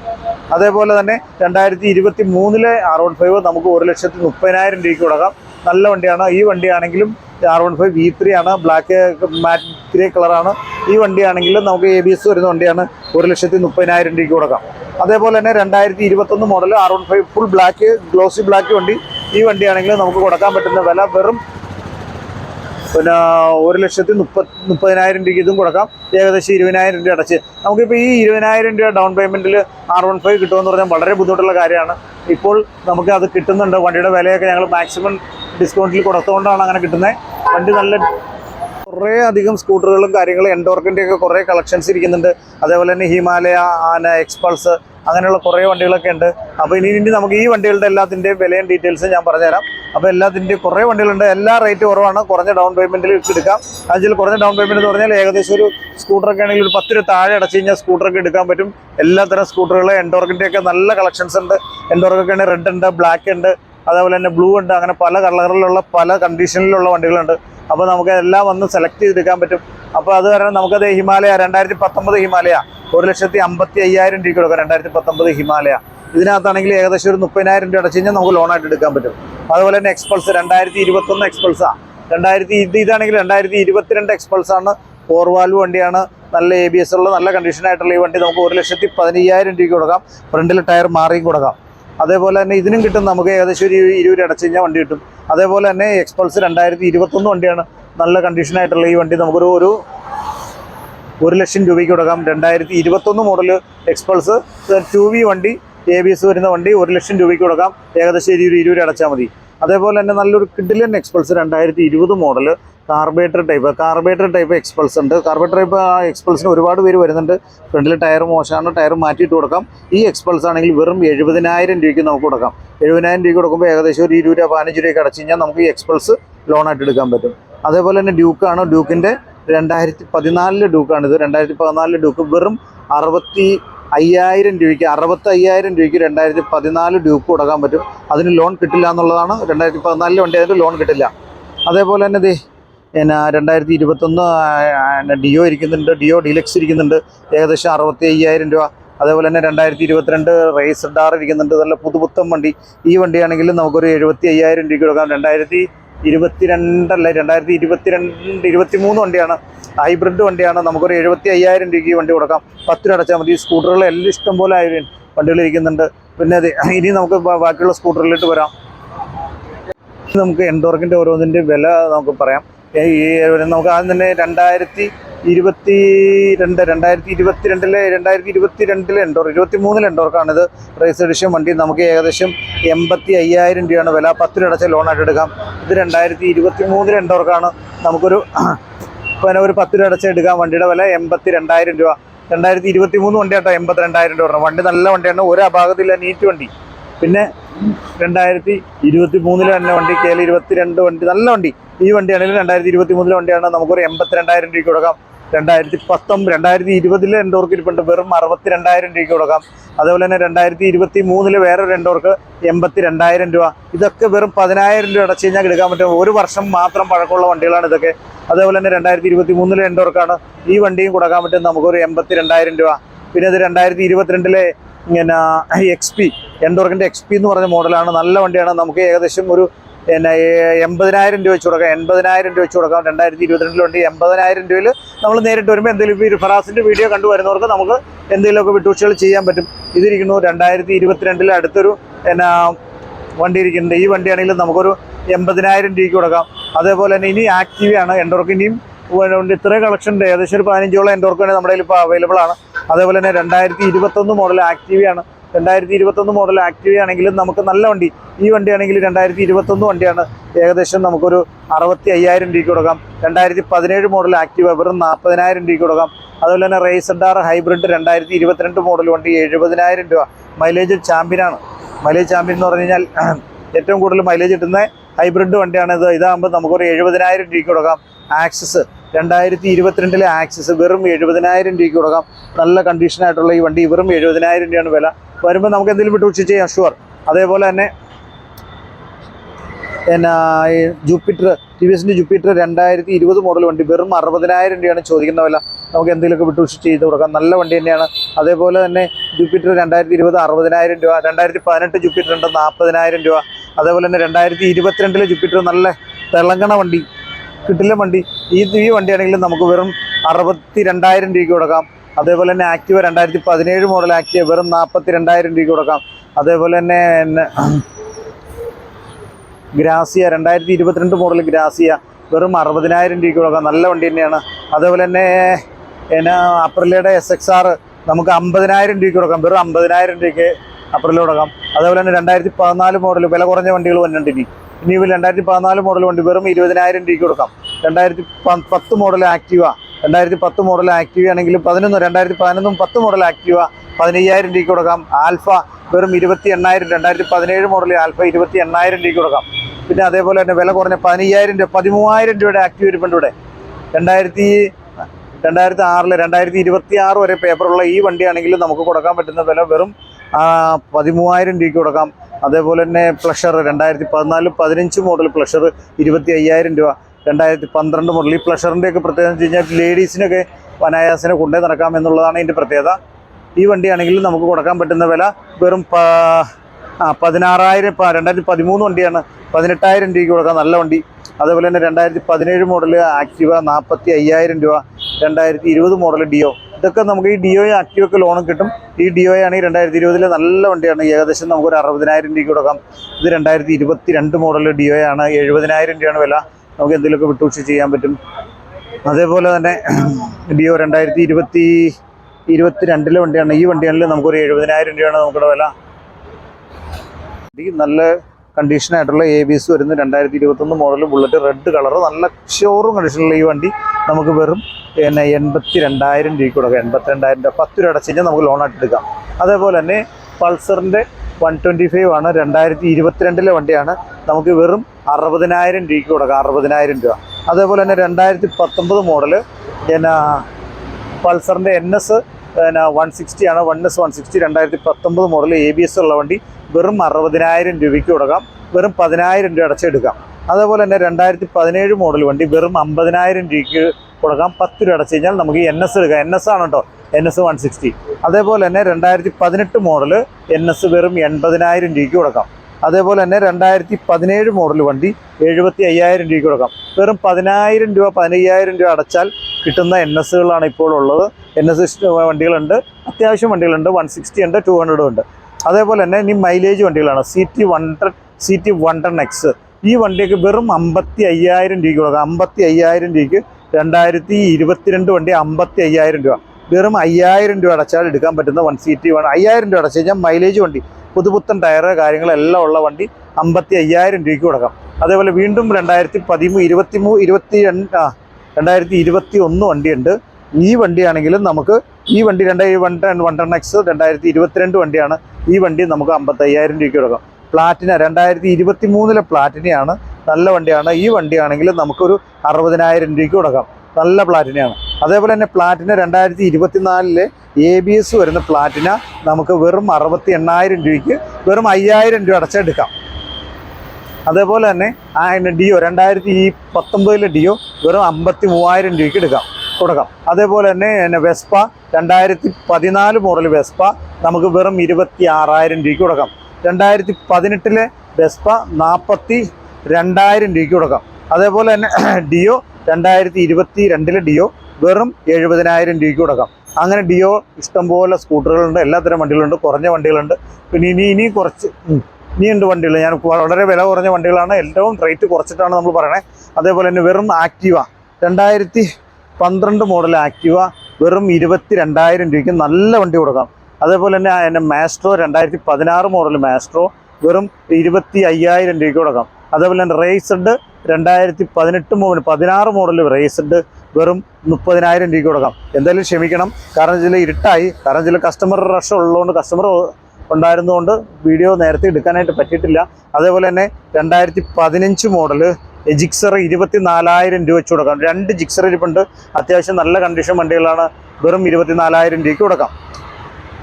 അതേപോലെ തന്നെ രണ്ടായിരത്തി ഇരുപത്തി മൂന്നിലെ ആർ വൺ ഫൈവ് നമുക്ക് ഒരു ലക്ഷത്തി മുപ്പതിനായിരം രൂപയ്ക്ക് കൊടുക്കാം. നല്ല വണ്ടിയാണ്. ഈ വണ്ടിയാണെങ്കിലും R one five V three ആണ്. ബ്ലാക്ക് മാറ്റ് ഗ്രേ കളറാണ് ഈ വണ്ടിയാണെങ്കിലും നമുക്ക് എ ബി എസ് വരുന്ന വണ്ടിയാണ്. ഒരു ലക്ഷത്തി മുപ്പതിനായിരം രൂപയ്ക്ക് കൊടുക്കാം. അതേപോലെ തന്നെ രണ്ടായിരത്തി ഇരുപത്തൊന്ന് model R one five full black glossy black വണ്ടി. ഈ വണ്ടിയാണെങ്കിൽ നമുക്ക് കൊടുക്കാൻ പറ്റുന്ന വില വെറും പിന്നെ ഒരു ലക്ഷത്തി മുപ്പത് മുപ്പതിനായിരം രൂപയ്ക്ക് ഇതും കൊടുക്കാം. ഏകദേശം ഇരുപതിനായിരം രൂപ അടച്ച്. നമുക്കിപ്പോൾ ഈ ഇരുപതിനായിരം രൂപ ഡൗൺ പേയ്മെന്റിൽ ആർ വൺ ഫൈവ് കിട്ടുമെന്ന് പറഞ്ഞാൽ വളരെ ബുദ്ധിമുട്ടുള്ള കാര്യമാണ്. ഇപ്പോൾ നമുക്ക് അത് കിട്ടുന്നുണ്ട്. വണ്ടിയുടെ വിലയൊക്കെ ഞങ്ങൾ മാക്സിമം ഡിസ്കൗണ്ടിൽ കൊടുത്തുകൊണ്ടാണ് അങ്ങനെ കിട്ടുന്നത് വണ്ടി നല്ല കുറേ അധികം സ്കൂട്ടറുകളും കാര്യങ്ങളും എൻഡോർക്കിന്റെ ഒക്കെ കുറേ കളക്ഷൻസ് ഇരിക്കുന്നുണ്ട്. അതേപോലെ തന്നെ ഹിമാലയ ആന എക്സ്പൾസ് അങ്ങനെയുള്ള കുറേ വണ്ടികളൊക്കെ ഉണ്ട്. അപ്പോൾ ഇനി ഇനി നമുക്ക് ഈ വണ്ടികളുടെ എല്ലാത്തിന്റെയും വിലയും ഡീറ്റെയിൽസും ഞാൻ പറഞ്ഞുതരാം. അപ്പോൾ എല്ലാത്തിന്റെയും കുറേ വണ്ടികളുണ്ട്. എല്ലാ റേറ്റ് കുറവാണ്. കുറഞ്ഞ ഡൗൺ പേയ്മെന്റിൽ എടുക്കാം. അതിൽ കുറഞ്ഞ ഡൗൺ പേയ്മെന്റ് എന്ന് പറഞ്ഞാൽ ഏകദേശം ഒരു സ്കൂട്ടറൊക്കെ ആണെങ്കിൽ ഒരു പത്ത് രൂപ താഴെ അടച്ചു കഴിഞ്ഞാൽ സ്കൂട്ടറൊക്കെ എടുക്കാൻ പറ്റും. എല്ലാത്തരം സ്കൂട്ടറുകൾ എൻഡോർക്കിന്റെയൊക്കെ നല്ല കളക്ഷൻസ് ഉണ്ട്. എൻഡോർക്കൊക്കെ ആണെങ്കിൽ റെഡ് ഉണ്ട് ബ്ലാക്ക് ഉണ്ട്. അതേപോലെ തന്നെ ബ്ലൂ ഉണ്ട്. അങ്ങനെ പല കളറിലുള്ള പല കണ്ടീഷനിലുള്ള വണ്ടികളുണ്ട്. അപ്പോൾ നമുക്ക് എല്ലാം വന്ന് സെലക്ട് ചെയ്തെടുക്കാൻ പറ്റും. അപ്പോൾ അത് കാരണം നമുക്കത് ഹിമാലയ രണ്ടായിരത്തി പത്തൊമ്പത് ഹിമാലയ. ഒരു ലക്ഷത്തി അമ്പത്തി അയ്യായിരം രൂപയ്ക്ക് കൊടുക്കാം. രണ്ടായിരത്തി പത്തൊമ്പത് ഹിമാലയ. ഇതിനകത്താണെങ്കിൽ ഏകദേശം ഒരു മുപ്പതിനായിരം രൂപ അടച്ചു കഴിഞ്ഞാൽ നമുക്ക് ലോണായിട്ട് എടുക്കാൻ പറ്റും. അതുപോലെ തന്നെ എക്സ്പൾസ് രണ്ടായിരത്തി ഇരുപത്തൊന്ന് എക്സ്പൾസാണ് രണ്ടായിരത്തി ഇത് ഇതാണെങ്കിൽ രണ്ടായിരത്തി ഇരുപത്തിരണ്ട് എക്സ്പൾസാണ് ആണ്. ഫോർ വാൽവ് വണ്ടിയാണ്. നല്ല എ ബി എസ് ഉള്ള നല്ല കണ്ടീഷനായിട്ടുള്ള ഈ വണ്ടി നമുക്ക് ഒരു ലക്ഷത്തി പതിനയ്യായിരം രൂപയ്ക്ക് കൊടുക്കാം. ഫ്രണ്ടിൽ ടയർ മാറിയും കൊടുക്കാം. അതേപോലെ തന്നെ ഇതിനും കിട്ടും നമുക്ക് ഏകദേശം ഒരു ഇരുപത് അടച്ചു കഴിഞ്ഞാൽ വണ്ടി കിട്ടും. അതേപോലെ തന്നെ എക്സ്പൾസ് രണ്ടായിരത്തി ഇരുപത്തൊന്ന് വണ്ടിയാണ്. നല്ല കണ്ടീഷനായിട്ടുള്ള ഈ വണ്ടി നമുക്കൊരു ഒരു ഒരു ലക്ഷം രൂപയ്ക്ക് കൊടുക്കാം. രണ്ടായിരത്തി ഇരുപത്തൊന്ന് മോഡൽ എക്സ്പൾസ് ടു വി വണ്ടി എ ബി എസ് വരുന്ന വണ്ടി ഒരു ലക്ഷം രൂപയ്ക്ക് കൊടുക്കാം. ഏകദേശം ഇരുപത് ഇരുപത് രൂപ അടച്ചാൽ മതി. അതേപോലെ തന്നെ നല്ലൊരു കിഡിലൻ എക്സ്പൾസ് രണ്ടായിരത്തി ഇരുപത് model carburettor type carburettor type Xpulse ഉണ്ട്. കാർബേറ്റർ ടൈപ്പ് ആ എക്സ്പൾസിന് ഒരുപാട് പേര് വരുന്നുണ്ട്. ഫ്രണ്ടിൽ ടയർ മോശമാണ്. ടയർ മാറ്റിയിട്ട് കൊടുക്കാം. ഈ എക്സ്പൾസ് ആണെങ്കിൽ വെറും എഴുപതിനായിരം രൂപയ്ക്ക് നമുക്ക് കൊടുക്കാം. എഴുപതിനായിരം രൂപയ്ക്ക് കൊടുക്കുമ്പോൾ ഏകദേശം ഒരു ഇരുപത് രൂപ പതിനഞ്ച് രൂപയ്ക്ക് അടച്ചു കഴിഞ്ഞാൽ നമുക്ക് ഈ എക്സ്പൾസ് ലോണായിട്ട് എടുക്കാൻ പറ്റും. അതേപോലെ തന്നെ ഡ്യൂക്കാണ് ഡ്യൂക്കിന്റെ രണ്ടായിരത്തി പതിനാലിലെ ഡ്യൂക്കാണ് ഇത് രണ്ടായിരത്തി പതിനാലിലെ ഡ്യൂക്ക് വെറും അറുപത്തി അയ്യായിരം രൂപയ്ക്ക് അറുപത്തി അയ്യായിരം രൂപയ്ക്ക് രണ്ടായിരത്തി പതിനാല് ഡ്യൂക്ക് കൊടുക്കാൻ പറ്റും. അതിന് ലോൺ കിട്ടില്ല എന്നുള്ളതാണ്. രണ്ടായിരത്തി പതിനാലിലെ വണ്ടി അതിന് ലോൺ കിട്ടില്ല. അതേപോലെ തന്നെ ദേ പിന്നെ രണ്ടായിരത്തി ഇരുപത്തൊന്ന് ഡിയോ ഇരിക്കുന്നുണ്ട്. ഡിയോ ഡിലക്സ് ഇരിക്കുന്നുണ്ട്. ഏകദേശം അറുപത്തി അയ്യായിരം രൂപ. അതേപോലെ തന്നെ രണ്ടായിരത്തി ഇരുപത്തിരണ്ട് റേസ് ഡാർ ഇരിക്കുന്നുണ്ട്. നല്ല പുതുപുത്തൻ വണ്ടി. ഈ വണ്ടിയാണെങ്കിൽ നമുക്കൊരു എഴുപത്തി അയ്യായിരം രൂപയ്ക്ക് കൊടുക്കാം. രണ്ടായിരത്തി ഇരുപത്തിരണ്ടല്ല രണ്ടായിരത്തി ഇരുപത്തിരണ്ട് ഇരുപത്തി മൂന്ന് വണ്ടിയാണ്. ഹൈബ്രിഡ് വണ്ടിയാണ്. നമുക്കൊരു എഴുപത്തി അയ്യായിരം രൂപയ്ക്ക് വണ്ടി കൊടുക്കാം. പത്ത് രൂപ അടച്ചാൽ മതി. സ്കൂട്ടറുകൾ എല്ലാം ഇഷ്ടം പോലെ ആയി വണ്ടികൾ ഇരിക്കുന്നുണ്ട്. പിന്നെ ഇനി നമുക്ക് ബാക്കിയുള്ള സ്കൂട്ടറിലോട്ട് വരാം. നമുക്ക് എൻഡോർക്കിന്റെ ഓരോന്നിന്റെ വില നമുക്ക് പറയാം. ഈ നമുക്ക് ആദ്യം തന്നെ രണ്ടായിരത്തി ഇരുപത്തി രണ്ട് രണ്ടായിരത്തി ഇരുപത്തിരണ്ടിലെ രണ്ടായിരത്തി ഇരുപത്തി രണ്ടിലെ എൻഡോർ ഇരുപത്തി മൂന്നിലെ എൻഡോർക്കാണിത് റേസ് എഡിഷൻ വണ്ടി നമുക്ക് ഏകദേശം എൺപത്തി അയ്യായിരം രൂപയാണ് വില. പത്ത് അടച്ച ലോണായിട്ട് എടുക്കാം. ഇത് രണ്ടായിരത്തി ഇരുപത്തി മൂന്നിലെ എൻഡോർക്കാണ് നമുക്കൊരു പിന്നെ ഒരു പത്ത് രൂപ അടച്ച് എടുക്കാം വണ്ടിയുടെ വില എൺപത്തി രണ്ടായിരം രൂപ. രണ്ടായിരത്തി ഇരുപത്തി മൂന്ന് വണ്ടിയാട്ടോ എൺപത്തി രണ്ടായിരം രൂപ വണ്ടി നല്ല വണ്ടിയാണ് ഒരു അപാകത്തില്ല നീറ്റ് വണ്ടി. പിന്നെ രണ്ടായിരത്തി ഇരുപത്തി മൂന്നിലെ തന്നെ വണ്ടി കെ ഇരുപത്തി രണ്ട് വണ്ടി നല്ല വണ്ടി. ഈ വണ്ടിയാണെങ്കിൽ രണ്ടായിരത്തി ഇരുപത്തി മൂന്നിലെ വണ്ടിയാണ്. നമുക്കൊരു എൺപത്തിരണ്ടായിരം രൂപയ്ക്ക് കൊടുക്കാം. രണ്ടായിരത്തി പത്തൊമ്പത് രണ്ടായിരത്തി ഇരുപതിലെ എൻഡോർക്ക് ഇരിപ്പുണ്ട് വെറും അറുപത്തി രണ്ടായിരം രൂപയ്ക്ക് കൊടുക്കാം. അതേപോലെ തന്നെ രണ്ടായിരത്തി ഇരുപത്തി മൂന്നിൽ വേറൊരു എൻഡോർക്ക് എൺപത്തി രണ്ടായിരം രൂപ. ഇതൊക്കെ വെറും പതിനായിരം രൂപ അടച്ചു കഴിഞ്ഞാൽ എടുക്കാൻ പറ്റും. ഒരു വർഷം മാത്രം പഴക്കമുള്ള വണ്ടികളാണ് ഇതൊക്കെ. അതേപോലെ തന്നെ രണ്ടായിരത്തി ഇരുപത്തി മൂന്നിലെ എൻഡോർക്കാണ് ഈ വണ്ടിയും കൊടുക്കാൻ പറ്റും. നമുക്കൊരു എൺപത്തി രണ്ടായിരം രൂപ. പിന്നെ ഇത് രണ്ടായിരത്തി ഇരുപത്തിരണ്ടിലെ ഇങ്ങനെ എക്സ് പി എൻഡോർക്കിന്റെ എക്സ് പി എന്ന് പറഞ്ഞ മോഡലാണ്. നല്ല വണ്ടിയാണ്. നമുക്ക് ഏകദേശം ഒരു പിന്നെ എൺപതിനായിരം രൂപ വെച്ച് കൊടുക്കാം. എൺപതിനായിരം രൂപ വെച്ച് കൊടുക്കാം. രണ്ടായിരത്തി ഇരുപത്തിരണ്ടിലുണ്ട് എൺപതിനായിരം രൂപയിൽ നമ്മൾ നേരിട്ട് വരുമ്പോൾ എന്തെങ്കിലും ഈ ഫറാസിന്റെ വീഡിയോ കണ്ടു വരുന്നവർക്ക് നമുക്ക് എന്തെങ്കിലുമൊക്കെ വിട്ടുവീഴ്ചകൾ ചെയ്യാൻ പറ്റും. ഇതിരിക്കുന്നു രണ്ടായിരത്തി ഇരുപത്തിരണ്ടിൽ അടുത്തൊരു എന്നാ വണ്ടി ഇരിക്കുന്നുണ്ട് ഈ വണ്ടിയാണെങ്കിലും നമുക്കൊരു എൺപതിനായിരം രൂപയ്ക്ക് കൊടുക്കാം. അതേപോലെ തന്നെ ഇനി ആക്റ്റീവയാണ് ആണ്. ഇനിയും ഇത്രയും കളക്ഷൻ ഉണ്ട്. ഏകദേശം ഒരു പതിനഞ്ചോളം എൻഡോർക്ക് വേണ്ടി നമ്മുടെ കയ്യിൽ ഇപ്പോൾ അവൈലബിൾ ആണ്. അതേപോലെ തന്നെ രണ്ടായിരത്തി ഇരുപത്തൊന്ന് മോഡൽ ആക്റ്റീവയാണ് രണ്ടായിരത്തി ഇരുപത്തൊന്ന് മോഡൽ ആക്റ്റീവ ആണെങ്കിലും നമുക്ക് നല്ല വണ്ടി ഈ വണ്ടി ആണെങ്കിൽ രണ്ടായിരത്തി ഇരുപത്തൊന്ന് വണ്ടിയാണ്. ഏകദേശം നമുക്കൊരു അറുപത്തി അയ്യായിരം രൂപയ്ക്ക് കൊടുക്കാം. രണ്ടായിരത്തി പതിനേഴ് മോഡൽ ആക്റ്റീവ വെറും നാൽപ്പതിനായിരം രൂപയ്ക്ക് കൊടുക്കാം. അതുപോലെ തന്നെ റേസഡാർ ഹൈബ്രിഡ് രണ്ടായിരത്തി ഇരുപത്തിരണ്ട് മോഡൽ വണ്ടി എഴുപതിനായിരം രൂപ. മൈലേജ് ചാമ്പ്യനാണ് മൈലേജ് ചാമ്പ്യൻ എന്ന് പറഞ്ഞു കഴിഞ്ഞാൽ ഏറ്റവും കൂടുതൽ മൈലേജ് കിട്ടുന്ന ഹൈബ്രിഡ് വണ്ടിയാണ് ഇത്. ഇതാകുമ്പോൾ നമുക്കൊരു എഴുപതിനായിരം രൂപയ്ക്ക് കൊടുക്കാം. ആക്സസ് രണ്ടായിരത്തി ഇരുപത്തിരണ്ടിലെ ആക്സസ് വെറും എഴുപതിനായിരം രൂപയ്ക്ക് കൊടുക്കാം. നല്ല കണ്ടീഷനായിട്ടുള്ള ഈ വണ്ടി വെറും എഴുപതിനായിരം രൂപയാണ് വില. വരുമ്പോൾ നമുക്ക് എന്തെങ്കിലും വിട്ടുവീഴ്ച ചെയ്യാം ഷുവർ അതേപോലെ തന്നെ പിന്നെ ഈ ജൂപ്പിറ്റർ ടി വി എസിന്റെ ജൂപ്പിറ്റർ രണ്ടായിരത്തി ഇരുപത് മോഡൽ വണ്ടി വെറും അറുപതിനായിരം രൂപയാണ് ചോദിക്കുന്ന വില. നമുക്ക് എന്തെങ്കിലുമൊക്കെ വിട്ടുവീഴ്ച ചെയ്ത് കൊടുക്കാം. നല്ല വണ്ടി തന്നെയാണ്. അതേപോലെ തന്നെ ജൂപ്പിറ്റർ രണ്ടായിരത്തി ഇരുപത് അറുപതിനായിരം രൂപ രണ്ടായിരത്തി പതിനെട്ട് ജൂപ്പിറ്റർ ഉണ്ട് നാൽപ്പതിനായിരം രൂപ. അതേപോലെ തന്നെ രണ്ടായിരത്തി ഇരുപത്തിരണ്ടിലെ ജൂപ്പിറ്റർ നല്ല തിളങ്ങണ വണ്ടി. കിട്ടില്ല വണ്ടി. ഈ ഈ വണ്ടിയാണെങ്കിലും നമുക്ക് വെറും അറുപത്തി രണ്ടായിരം രൂപയ്ക്ക് കൊടുക്കാം. അതേപോലെ തന്നെ ആക്റ്റീവ രണ്ടായിരത്തി പതിനേഴ് മോഡൽ ആക്റ്റീവ വെറും നാൽപ്പത്തി രണ്ടായിരം രൂപയ്ക്ക് കൊടുക്കാം. അതേപോലെ തന്നെ ഗ്രാസിയ രണ്ടായിരത്തി ഇരുപത്തിരണ്ട് മോഡൽ ഗ്രാസിയ വെറും അറുപതിനായിരം രൂപയ്ക്ക് കൊടുക്കാം. നല്ല വണ്ടി തന്നെയാണ്. അതേപോലെ തന്നെ എന്നാ അപ്രലയുടെ എസ് എക്സ് ആർ നമുക്ക് അമ്പതിനായിരം രൂപയ്ക്ക് കൊടുക്കാം. വെറും അമ്പതിനായിരം രൂപയ്ക്ക് അപ്രല കൊടുക്കാം. അതേപോലെ തന്നെ രണ്ടായിരത്തി പതിനാല് മോഡൽ വില കുറഞ്ഞ വണ്ടികൾ വന്നിട്ടുണ്ട് ഇനി. ഇവ രണ്ടായിരത്തി പതിനാല് മോഡൽ വണ്ടി വെറും ഇരുപതിനായിരം രൂപയ്ക്ക് കൊടുക്കാം. രണ്ടായിരത്തി പത്ത് മോഡൽ ആക്റ്റീവ രണ്ടായിരത്തി പത്ത് മോഡൽ ആക്റ്റീവ ആണെങ്കിലും പതിനൊന്ന് രണ്ടായിരത്തി പതിനൊന്നും പത്ത് മോഡൽ ആക്റ്റീവ പതിനയ്യായിരം രൂപയ്ക്ക് കൊടുക്കാം. ആൽഫ വെറും ഇരുപത്തി എണ്ണായിരം രണ്ടായിരത്തി പതിനേഴ് മോഡൽ ആൽഫ ഇരുപത്തി എണ്ണായിരം രൂപയ്ക്ക് കൊടുക്കാം. പിന്നെ അതേപോലെ തന്നെ വില കുറഞ്ഞ പതിനയ്യായിരം രൂപ പതിമൂവായിരം രൂപയുടെ ആക്റ്റീവ് ഇരിപ്പുണ്ട് ഇവിടെ. രണ്ടായിരത്തി രണ്ടായിരത്തി ആറിൽ രണ്ടായിരത്തി ഇരുപത്തി ആറ് വരെ പേപ്പറുള്ള ഈ വണ്ടിയാണെങ്കിൽ നമുക്ക് കൊടുക്കാൻ പറ്റുന്ന വില വെറും പതിമൂവായിരം രൂപയ്ക്ക് കൊടുക്കാം. അതേപോലെ തന്നെ പ്ലഷർ രണ്ടായിരത്തി പതിനാല് പതിനഞ്ച് മോഡൽ പ്ലഷർ ഇരുപത്തി അയ്യായിരം രൂപ. രണ്ടായിരത്തി പന്ത്രണ്ട് മോഡൽ ഈ പ്ലഷറിന്റെയൊക്കെ പ്രത്യേകത എന്ന് വെച്ച് കഴിഞ്ഞാൽ ലേഡീസിനൊക്കെ വനായാസിനെ കൊണ്ടേ നടക്കാം എന്നുള്ളതാണ് ഇതിന്റെ പ്രത്യേകത. ഈ വണ്ടിയാണെങ്കിൽ നമുക്ക് കൊടുക്കാൻ പറ്റുന്ന വില വെറും പതിനാറായിരം രണ്ടായിരത്തി പതിമൂന്ന് വണ്ടിയാണ്. പതിനെട്ടായിരം രൂപയ്ക്ക് കൊടുക്കാം. നല്ല വണ്ടി. അതേപോലെ തന്നെ രണ്ടായിരത്തി പതിനേഴ് മോഡൽ ആക്റ്റീവ നാൽപ്പത്തി അയ്യായിരം രൂപ രണ്ടായിരത്തി ഇരുപത് മോഡൽ ഡിയോ ഇതൊക്കെ നമുക്ക് ഈ ഡിയോ ആക്റ്റീവൊക്കെ ലോണും കിട്ടും. ഈ ഡിയോ ആണെങ്കിൽ രണ്ടായിരത്തി ഇരുപതിലെ നല്ല വണ്ടിയാണ്. ഏകദേശം നമുക്കൊരു അറുപതിനായിരം രൂപയ്ക്ക് കൊടുക്കാം. ഇത് രണ്ടായിരത്തി ഇരുപത്തി രണ്ട് മോഡൽ ഡിയോ ആണ് എഴുപതിനായിരം രൂപയാണ് വില. നമുക്ക് എന്തെങ്കിലുമൊക്കെ വിട്ടുവീഴ്ച ചെയ്യാൻ പറ്റും. അതേപോലെ തന്നെ ഡിയോ രണ്ടായിരത്തി ഇരുപത്തി ഇരുപത്തി രണ്ടിലെ വണ്ടിയാണ്. ഈ വണ്ടിയാണെങ്കിൽ നമുക്കൊരു എഴുപതിനായിരം രൂപയാണ് നമുക്കുടെ വില. നല്ല കണ്ടീഷനായിട്ടുള്ള എ ബി എസ് വരുന്ന രണ്ടായിരത്തി ഇരുപത്തൊന്ന് മോഡൽ ബുള്ളറ്റ് റെഡ് കളർ നല്ല ഷോറും കണ്ടീഷനിലുള്ള ഈ വണ്ടി നമുക്ക് വെറും പിന്നെ എൺപത്തി രണ്ടായിരം രൂപയ്ക്ക് കൊടുക്കാം. എൺപത്തി രണ്ടായിരം രൂപ. പത്ത് രൂപ അടച്ചു കഴിഞ്ഞാൽ നമുക്ക് ലോണായിട്ട് എടുക്കാം. അതേപോലെ തന്നെ പൾസറിന്റെ വൺ ട്വന്റി ഫൈവ് ആണ്. രണ്ടായിരത്തി ഇരുപത്തിരണ്ടിലെ വണ്ടിയാണ്. നമുക്ക് വെറും അറുപതിനായിരം രൂപയ്ക്ക് കൊടുക്കാം. അറുപതിനായിരം രൂപ. അതേപോലെ തന്നെ രണ്ടായിരത്തി പത്തൊമ്പത് മോഡൽ പിന്നെ പൾസറിന്റെ എൻ എസ് പിന്നെ വൺ സിക്സ്റ്റി ആണ്. വൺ എസ് വൺ സിക്സ്റ്റി രണ്ടായിരത്തി പത്തൊമ്പത് മോഡൽ എ ബി എസ് ഉള്ള വണ്ടി. വെറും അറുപതിനായിരം രൂപയ്ക്ക് കൊടുക്കാം. വെറും പതിനായിരം രൂപ അടച്ചെടുക്കാം അതേപോലെ തന്നെ രണ്ടായിരത്തി പതിനേഴ് മോഡൽ വണ്ടി വെറും അമ്പതിനായിരം രൂപയ്ക്ക് കൊടുക്കാം. പത്ത് രൂപ അടച്ചു കഴിഞ്ഞാൽ നമുക്ക് എൻ എസ് എടുക്കാം. എൻ എസ് ആണ് കേട്ടോ. എൻ എസ് വൺ സിക്സ്റ്റി അതേപോലെ തന്നെ രണ്ടായിരത്തി പതിനെട്ട് മോഡൽ എൻ എസ് വെറും എൺപതിനായിരം രൂപയ്ക്ക് കൊടുക്കാം. അതേപോലെ തന്നെ രണ്ടായിരത്തി പതിനേഴ് മോഡൽ വണ്ടി എഴുപത്തി അയ്യായിരം രൂപയ്ക്ക് കൊടുക്കാം. വെറും പതിനായിരം രൂപ പതിനയ്യായിരം രൂപ അടച്ചാൽ കിട്ടുന്ന എൻ എസ്സുകളാണ് ഇപ്പോൾ ഉള്ളത്. എൻ എസ് വണ്ടികളുണ്ട്. അത്യാവശ്യം വണ്ടികളുണ്ട്. വൺ സിക്സ്റ്റി ഉണ്ട് ടു ഹൺഡ്രഡും ഉണ്ട്. അതേപോലെ തന്നെ ഇനി മൈലേജ് വണ്ടികളാണ്. C T one C T one ten X ഈ വണ്ടിയൊക്കെ വെറും അമ്പത്തി അയ്യായിരം രൂപയ്ക്ക് കൊടുക്കാം. അമ്പത്തി അയ്യായിരം രൂപയ്ക്ക് രണ്ടായിരത്തി ഇരുപത്തിരണ്ട് വണ്ടി അമ്പത്തി അയ്യായിരം രൂപ. വെറും അയ്യായിരം രൂപ അടച്ചാൽ എടുക്കാൻ പറ്റുന്ന വൺ സി ടി വൺ അയ്യായിരം രൂപ അടച്ചു കഴിഞ്ഞാൽ മൈലേജ് വണ്ടി പുതുപുത്തൻ ടയറ് കാര്യങ്ങളെല്ലാം ഉള്ള വണ്ടി അമ്പത്തി അയ്യായിരം രൂപയ്ക്ക് കൊടുക്കാം. അതേപോലെ വീണ്ടും രണ്ടായിരത്തി പതിമൂ ഇരുപത്തി മൂ ഇരുപത്തി രണ്ട് രണ്ടായിരത്തി ഇരുപത്തി ഒന്ന് വണ്ടിയുണ്ട്. ഈ വണ്ടിയാണെങ്കിലും നമുക്ക് ഈ വണ്ടി രണ്ടായിരം one ten one ten X രണ്ടായിരത്തി ഇരുപത്തിരണ്ട് വണ്ടിയാണ്. ഈ വണ്ടി നമുക്ക് അമ്പത്തയ്യായിരം രൂപയ്ക്ക് കൊടുക്കാം. പ്ലാറ്റിന രണ്ടായിരത്തി ഇരുപത്തി മൂന്നിലെ പ്ലാറ്റിനയാണ് നല്ല വണ്ടിയാണ്. ഈ വണ്ടിയാണെങ്കിൽ നമുക്കൊരു അറുപതിനായിരം രൂപയ്ക്ക് കൊടുക്കാം. നല്ല പ്ലാറ്റിനയാണ് അതേപോലെ തന്നെ പ്ലാറ്റിന രണ്ടായിരത്തി ഇരുപത്തിനാലിലെ എ ബി എസ് വരുന്ന പ്ലാറ്റിന നമുക്ക് വെറും അറുപത്തി എണ്ണായിരം രൂപയ്ക്ക് വെറും അയ്യായിരം രൂപ അടച്ചെടുക്കാം അതേപോലെ തന്നെ ആ ഡിയോ രണ്ടായിരത്തി ഈ പത്തൊമ്പതിലെ ഡിയോ വെറും അമ്പത്തി മൂവായിരം രൂപയ്ക്ക് എടുക്കാം. കൊടുക്കാം അതേപോലെ തന്നെ പിന്നെ വെസ്പ രണ്ടായിരത്തി പതിനാല് മോഡൽ വെസ്പ നമുക്ക് വെറും ഇരുപത്തി ആറായിരം രൂപയ്ക്ക് കൊടുക്കാം. രണ്ടായിരത്തി പതിനെട്ടിലെ വെസ്പ നാൽപ്പത്തി രണ്ടായിരം രൂപയ്ക്ക് കൊടുക്കാം. അതേപോലെ തന്നെ ഡിയോ രണ്ടായിരത്തി ഇരുപത്തി രണ്ടിലെ ഡിയോ വെറും എഴുപതിനായിരം രൂപയ്ക്ക് കൊടുക്കാം. അങ്ങനെ ഡിയോ ഇഷ്ടംപോലെ സ്കൂട്ടറുകളുണ്ട് എല്ലാത്തരം വണ്ടികളുണ്ട് കുറഞ്ഞ വണ്ടികളുണ്ട്. പിന്നെ ഇനി ഇനി കുറച്ച് ഇനിയുണ്ട് വണ്ടികൾ. ഞാൻ വളരെ വില കുറഞ്ഞ വണ്ടികളാണ്. ഏറ്റവും റേറ്റ് കുറച്ചിട്ടാണ് നമ്മൾ പറയണേ. അതേപോലെ തന്നെ വെറും ആക്റ്റീവ രണ്ടായിരത്തി പന്ത്രണ്ട് മോഡൽ ആക്റ്റീവ വെറും ഇരുപത്തി രണ്ടായിരം രൂപയ്ക്ക് നല്ല വണ്ടി കൊടുക്കാം. അതേപോലെ തന്നെ എന്റെ മാസ്ട്രോ രണ്ടായിരത്തി പതിനാറ് മോഡൽ മാസ്ട്രോ വെറും ഇരുപത്തി അയ്യായിരം രൂപയ്ക്ക് കൊടുക്കാം. അതേപോലെ തന്നെ റേസഡ് രണ്ടായിരത്തി പതിനെട്ട് മോഡൽ പതിനാറ് മോഡൽ റേസഡ് വെറും മുപ്പതിനായിരം രൂപയ്ക്ക് കൊടുക്കാം. എന്തായാലും ക്ഷമിക്കണം. കാരണം ചില ഇരുട്ടായി. കാരണം ചില കസ്റ്റമർ റഷ് ഉള്ളതുകൊണ്ട് കസ്റ്റമർ ഉണ്ടായിരുന്നതുകൊണ്ട് വീഡിയോ നേരത്തെ എടുക്കാനായിട്ട് പറ്റിയിട്ടില്ല. അതേപോലെ തന്നെ രണ്ടായിരത്തി പതിനഞ്ച് മോഡൽ ജിക്സർ ഇരുപത്തി നാലായിരം രൂപ വെച്ച് കൊടുക്കാം. രണ്ട് ജിക്സർ ഇരിപ്പുണ്ട്. അത്യാവശ്യം നല്ല കണ്ടീഷൻ വണ്ടികളാണ്. വെറും ഇരുപത്തി നാലായിരം രൂപയ്ക്ക് കൊടുക്കാം.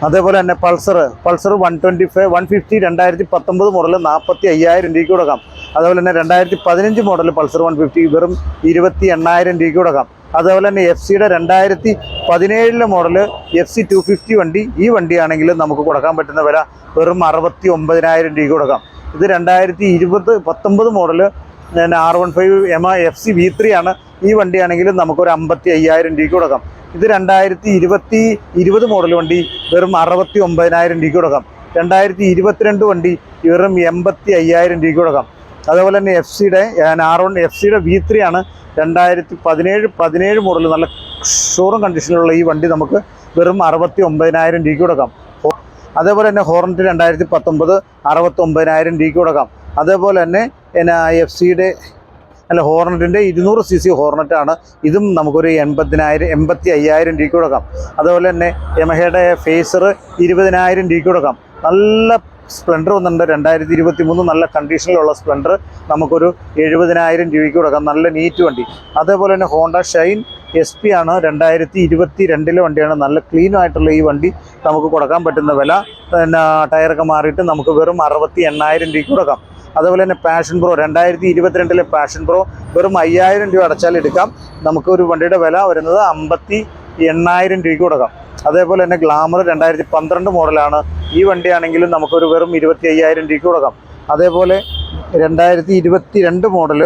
അതേപോലെ തന്നെ Pulsar. Pulsar one twenty five one fifty രണ്ടായിരത്തി പത്തൊമ്പത് മോഡൽ നാൽപ്പത്തി അയ്യായിരം രൂപയ്ക്ക് കൊടുക്കാം. അതേപോലെ തന്നെ രണ്ടായിരത്തി പതിനഞ്ച് മോഡൽ പൾസർ വൺ ഫിഫ്റ്റി വെറും ഇരുപത്തി എണ്ണായിരം രൂപയ്ക്ക് കൊടുക്കാം. അതേപോലെ തന്നെ എഫ് സിയുടെ രണ്ടായിരത്തി പതിനേഴിലെ model F C two fifty വണ്ടി ഈ വണ്ടിയാണെങ്കിൽ നമുക്ക് കൊടുക്കാൻ പറ്റുന്ന വില വെറും അറുപത്തി ഒമ്പതിനായിരം രൂപയ്ക്ക് കൊടുക്കാം. ഇത് രണ്ടായിരത്തി ഇരുപത് പത്തൊമ്പത് model R one five M F C V three ആണ്. ഈ വണ്ടിയാണെങ്കിലും നമുക്കൊരു അമ്പത്തി അയ്യായിരം രൂപയ്ക്ക് കൊടുക്കാം. ഇത് രണ്ടായിരത്തി ഇരുപത്തി ഇരുപത് മോഡൽ വണ്ടി വെറും അറുപത്തി ഒമ്പതിനായിരം രൂപയ്ക്ക് കൊടുക്കാം. രണ്ടായിരത്തി ഇരുപത്തിരണ്ട് വണ്ടി വെറും എൺപത്തി അയ്യായിരം രൂപയ്ക്ക് കൊടുക്കാം. അതേപോലെ തന്നെ എഫ് സിയുടെ ആർ വൺ എഫ് സിയുടെ വി ത്രീ ആണ്. രണ്ടായിരത്തി പതിനേഴ് പതിനേഴ് മോഡൽ നല്ല ഷോറും കണ്ടീഷനിലുള്ള ഈ വണ്ടി നമുക്ക് വെറും അറുപത്തി ഒമ്പതിനായിരം രൂപയ്ക്ക് കൊടുക്കാം. അതേപോലെ തന്നെ ഹോർണറ്റ് രണ്ടായിരത്തി പത്തൊമ്പത് അറുപത്തി ഒമ്പതിനായിരം രൂപയ്ക്ക് കൊടുക്കാം. അതേപോലെ തന്നെ പിന്നെ എഫ് സിയുടെ അല്ല ഹോർണറ്റിന്റെ ഇരുന്നൂറ് സി സി ഹോർണറ്റാണ് ഇതും നമുക്കൊരു എൺപതിനായിരം എൺപത്തി അയ്യായിരം രൂപയ്ക്ക് കൊടുക്കാം. അതുപോലെ തന്നെ യമഹയുടെ ഫേസർ ഇരുപതിനായിരം രൂപയ്ക്ക് കൊടുക്കാം. നല്ല സ്പ്ലെൻഡർ വന്നിട്ടുണ്ട്. രണ്ടായിരത്തി ഇരുപത്തി മൂന്ന് നല്ല കണ്ടീഷനിലുള്ള സ്പ്ലെൻഡർ നമുക്കൊരു എഴുപതിനായിരം രൂപയ്ക്ക് കൊടുക്കാം. നല്ല നീറ്റ് വണ്ടി. അതേപോലെ തന്നെ ഹോണ്ട ഷൈൻ എസ് പി ആണ്. രണ്ടായിരത്തി ഇരുപത്തി രണ്ടിലെ വണ്ടിയാണ്. നല്ല ക്ലീൻ ഈ വണ്ടി നമുക്ക് കൊടുക്കാൻ പറ്റുന്ന വില. പിന്നെ ടയറൊക്കെ മാറിയിട്ട് നമുക്ക് വെറും അറുപത്തി എണ്ണായിരം രൂപയ്ക്ക് കൊടുക്കാം. അതുപോലെ തന്നെ പാഷൻ പ്രോ രണ്ടായിരത്തി ഇരുപത്തിരണ്ടിലെ പാഷൻ പ്രോ വെറും അയ്യായിരം രൂപ അടച്ചാൽ എടുക്കാം. നമുക്ക് ഒരു വണ്ടിയുടെ വില വരുന്നത് അമ്പത്തി എണ്ണായിരം രൂപയ്ക്ക് കൊടുക്കാം. അതേപോലെ തന്നെ ഗ്ലാമർ രണ്ടായിരത്തി പന്ത്രണ്ട് മോഡലാണ് ഈ വണ്ടിയാണെങ്കിലും നമുക്കൊരു വെറും ഇരുപത്തി അയ്യായിരം രൂപയ്ക്ക് കൊടുക്കാം. അതേപോലെ രണ്ടായിരത്തി ഇരുപത്തി രണ്ട് മോഡൽ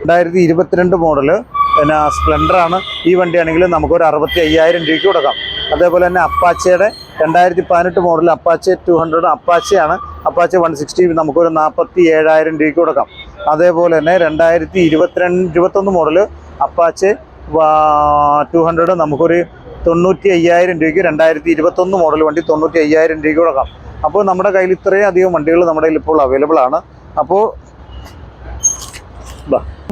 രണ്ടായിരത്തി ഇരുപത്തിരണ്ട് മോഡൽ പിന്നെ സ്പ്ലെൻഡറാണ് ഈ വണ്ടിയാണെങ്കിൽ നമുക്കൊരു അറുപത്തി അയ്യായിരം രൂപയ്ക്ക് കൊടുക്കാം. അതേപോലെ തന്നെ അപ്പാച്ചയുടെ രണ്ടായിരത്തി പതിനെട്ട് മോഡൽ അപ്പാച്ചെ ടു ഹൺഡ്രഡ് അപ്പാച്ചയാണ് അപ്പാച്ചെ വൺ സിക്സ്റ്റി നമുക്കൊരു നാൽപ്പത്തി ഏഴായിരം രൂപയ്ക്ക് കൊടുക്കാം. അതേപോലെ തന്നെ രണ്ടായിരത്തി ഇരുപത്തിരണ്ട് ഇരുപത്തൊന്ന് മോഡൽ അപ്പാച്ചെ ടു ഹൺഡ്രഡ് നമുക്കൊരു തൊണ്ണൂറ്റി അയ്യായിരം രൂപയ്ക്ക് രണ്ടായിരത്തി ഇരുപത്തൊന്ന് മോഡൽ വണ്ടി തൊണ്ണൂറ്റി അയ്യായിരം രൂപയ്ക്ക് കൊടുക്കാം. അപ്പോൾ നമ്മുടെ കയ്യിൽ ഇത്രയും അധികം വണ്ടികൾ നമ്മുടെ കയ്യിൽ ഇപ്പോൾ അവൈലബിൾ ആണ്. അപ്പോൾ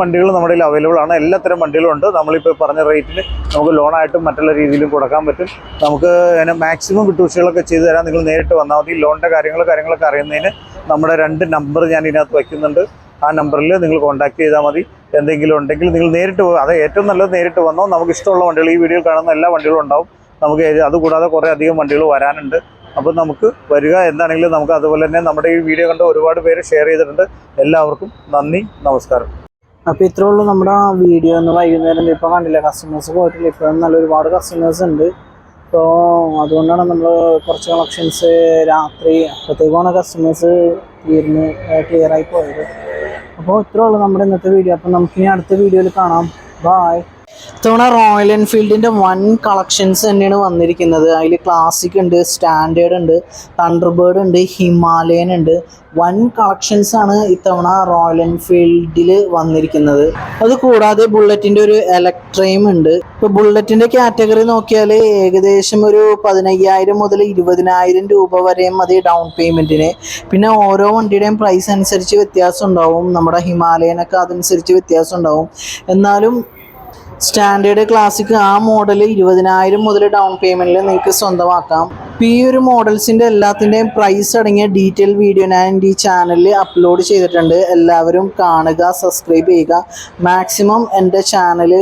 വണ്ടികൾ നമ്മുടെ കയ്യിൽ അവൈലബിൾ ആണ്. എല്ലാത്തരം വണ്ടികളും ഉണ്ട്. നമ്മളിപ്പോൾ പറഞ്ഞ റേറ്റിന് നമുക്ക് ലോണായിട്ടും മറ്റുള്ള രീതിയിലും കൊടുക്കാൻ പറ്റും. നമുക്ക് അതിന് മാക്സിമം വിട്ടുവീഴ്ചകളൊക്കെ ചെയ്തു തരാൻ നിങ്ങൾ നേരിട്ട് വന്നാൽ മതി. ലോണിന്റെ കാര്യങ്ങൾ കാര്യങ്ങളൊക്കെ അറിയുന്നതിന് നമ്മുടെ രണ്ട് നമ്പർ ഞാൻ ഇതിനകത്ത് വയ്ക്കുന്നുണ്ട്. ആ നമ്പറിൽ നിങ്ങൾ കോൺടാക്ട് ചെയ്താൽ മതി. എന്തെങ്കിലും ഉണ്ടെങ്കിൽ നിങ്ങൾ നേരിട്ട് അത് ഏറ്റവും നല്ലത് നേരിട്ട് വന്നോ. നമുക്ക് ഇഷ്ടമുള്ള വണ്ടികൾ ഈ വീഡിയോയിൽ കാണുന്ന എല്ലാ വണ്ടികളും ഉണ്ടാവും. നമുക്ക് അതുകൂടാതെ കുറേ അധികം വണ്ടികൾ വരാനുണ്ട്. അപ്പോൾ നമുക്ക് വരിക. എന്താണെങ്കിലും നമുക്ക് അതുപോലെ തന്നെ നമ്മുടെ ഈ വീഡിയോ കണ്ട് ഒരുപാട് പേര് ഷെയർ ചെയ്തിട്ടുണ്ട്. എല്ലാവർക്കും നന്ദി നമസ്കാരം. അപ്പോൾ ഇത്രേ ഉള്ളൂ നമ്മുടെ വീഡിയോ ഒന്ന് വൈകുന്നേരം ഇപ്പോൾ കണ്ടില്ല കസ്റ്റമേഴ്സ് പോയിട്ടില്ല? ഇപ്പോഴും നല്ല ഒരുപാട് കസ്റ്റമേഴ്സ് ഉണ്ട്. അപ്പോൾ അതുകൊണ്ടാണ് നമ്മൾ കുറച്ച് കളക്ഷൻസ് രാത്രി അപ്പോഴത്തേക്കാണ് കസ്റ്റമേഴ്സ് തീർന്ന് ക്ലിയർ ആയി പോയത്. അപ്പോൾ ഇത്രേ ഉള്ളൂ നമ്മുടെ ഇന്നത്തെ വീഡിയോ അപ്പോൾ നമുക്കിനി അടുത്ത വീഡിയോയിൽ കാണാം. ബായ് ഇത്തവണ റോയൽ എൻഫീൽഡിന്റെ വൺ കളക്ഷൻസ് തന്നെയാണ് വന്നിരിക്കുന്നത്. അതിൽ ക്ലാസിക് ഉണ്ട് സ്റ്റാൻഡേർഡ് ഉണ്ട് തണ്ടർബേർഡ് ഉണ്ട് ഹിമാലയൻ ഉണ്ട്. വൺ കളക്ഷൻസ് ആണ് ഇത്തവണ റോയൽ എൻഫീൽഡിൽ വന്നിരിക്കുന്നത്. അത് കൂടാതെ ബുള്ളറ്റിന്റെ ഒരു ഇലക്ട്രയും ഉണ്ട്. ഇപ്പോൾ ബുള്ളറ്റിന്റെ കാറ്റഗറി നോക്കിയാൽ ഏകദേശം ഒരു പതിനയ്യായിരം മുതൽ ഇരുപതിനായിരം രൂപ വരെയും മതി ഡൗൺ പേയ്മെന്റിന് പിന്നെ ഓരോ വണ്ടിയുടെയും പ്രൈസ് അനുസരിച്ച് വ്യത്യാസം ഉണ്ടാവും. നമ്മുടെ ഹിമാലയനൊക്കെ അതനുസരിച്ച് വ്യത്യാസം ഉണ്ടാവും. എന്നാലും സ്റ്റാൻഡേർഡ് ക്ലാസിക് ആ മോഡൽ ഇരുപതിനായിരം മുതൽ ഡൗൺ പേയ്മെന്റിൽ നിങ്ങൾക്ക് സ്വന്തമാക്കാം. ഇപ്പോൾ ഈ ഒരു മോഡൽസിന്റെ എല്ലാത്തിന്റെയും പ്രൈസ് അടങ്ങിയ ഡീറ്റെയിൽ വീഡിയോ ഞാൻ എന്റെ ഈ ചാനലിൽ അപ്ലോഡ് ചെയ്തിട്ടുണ്ട്. എല്ലാവരും കാണുക സബ്സ്ക്രൈബ് ചെയ്യുക. മാക്സിമം എന്റെ ചാനൽ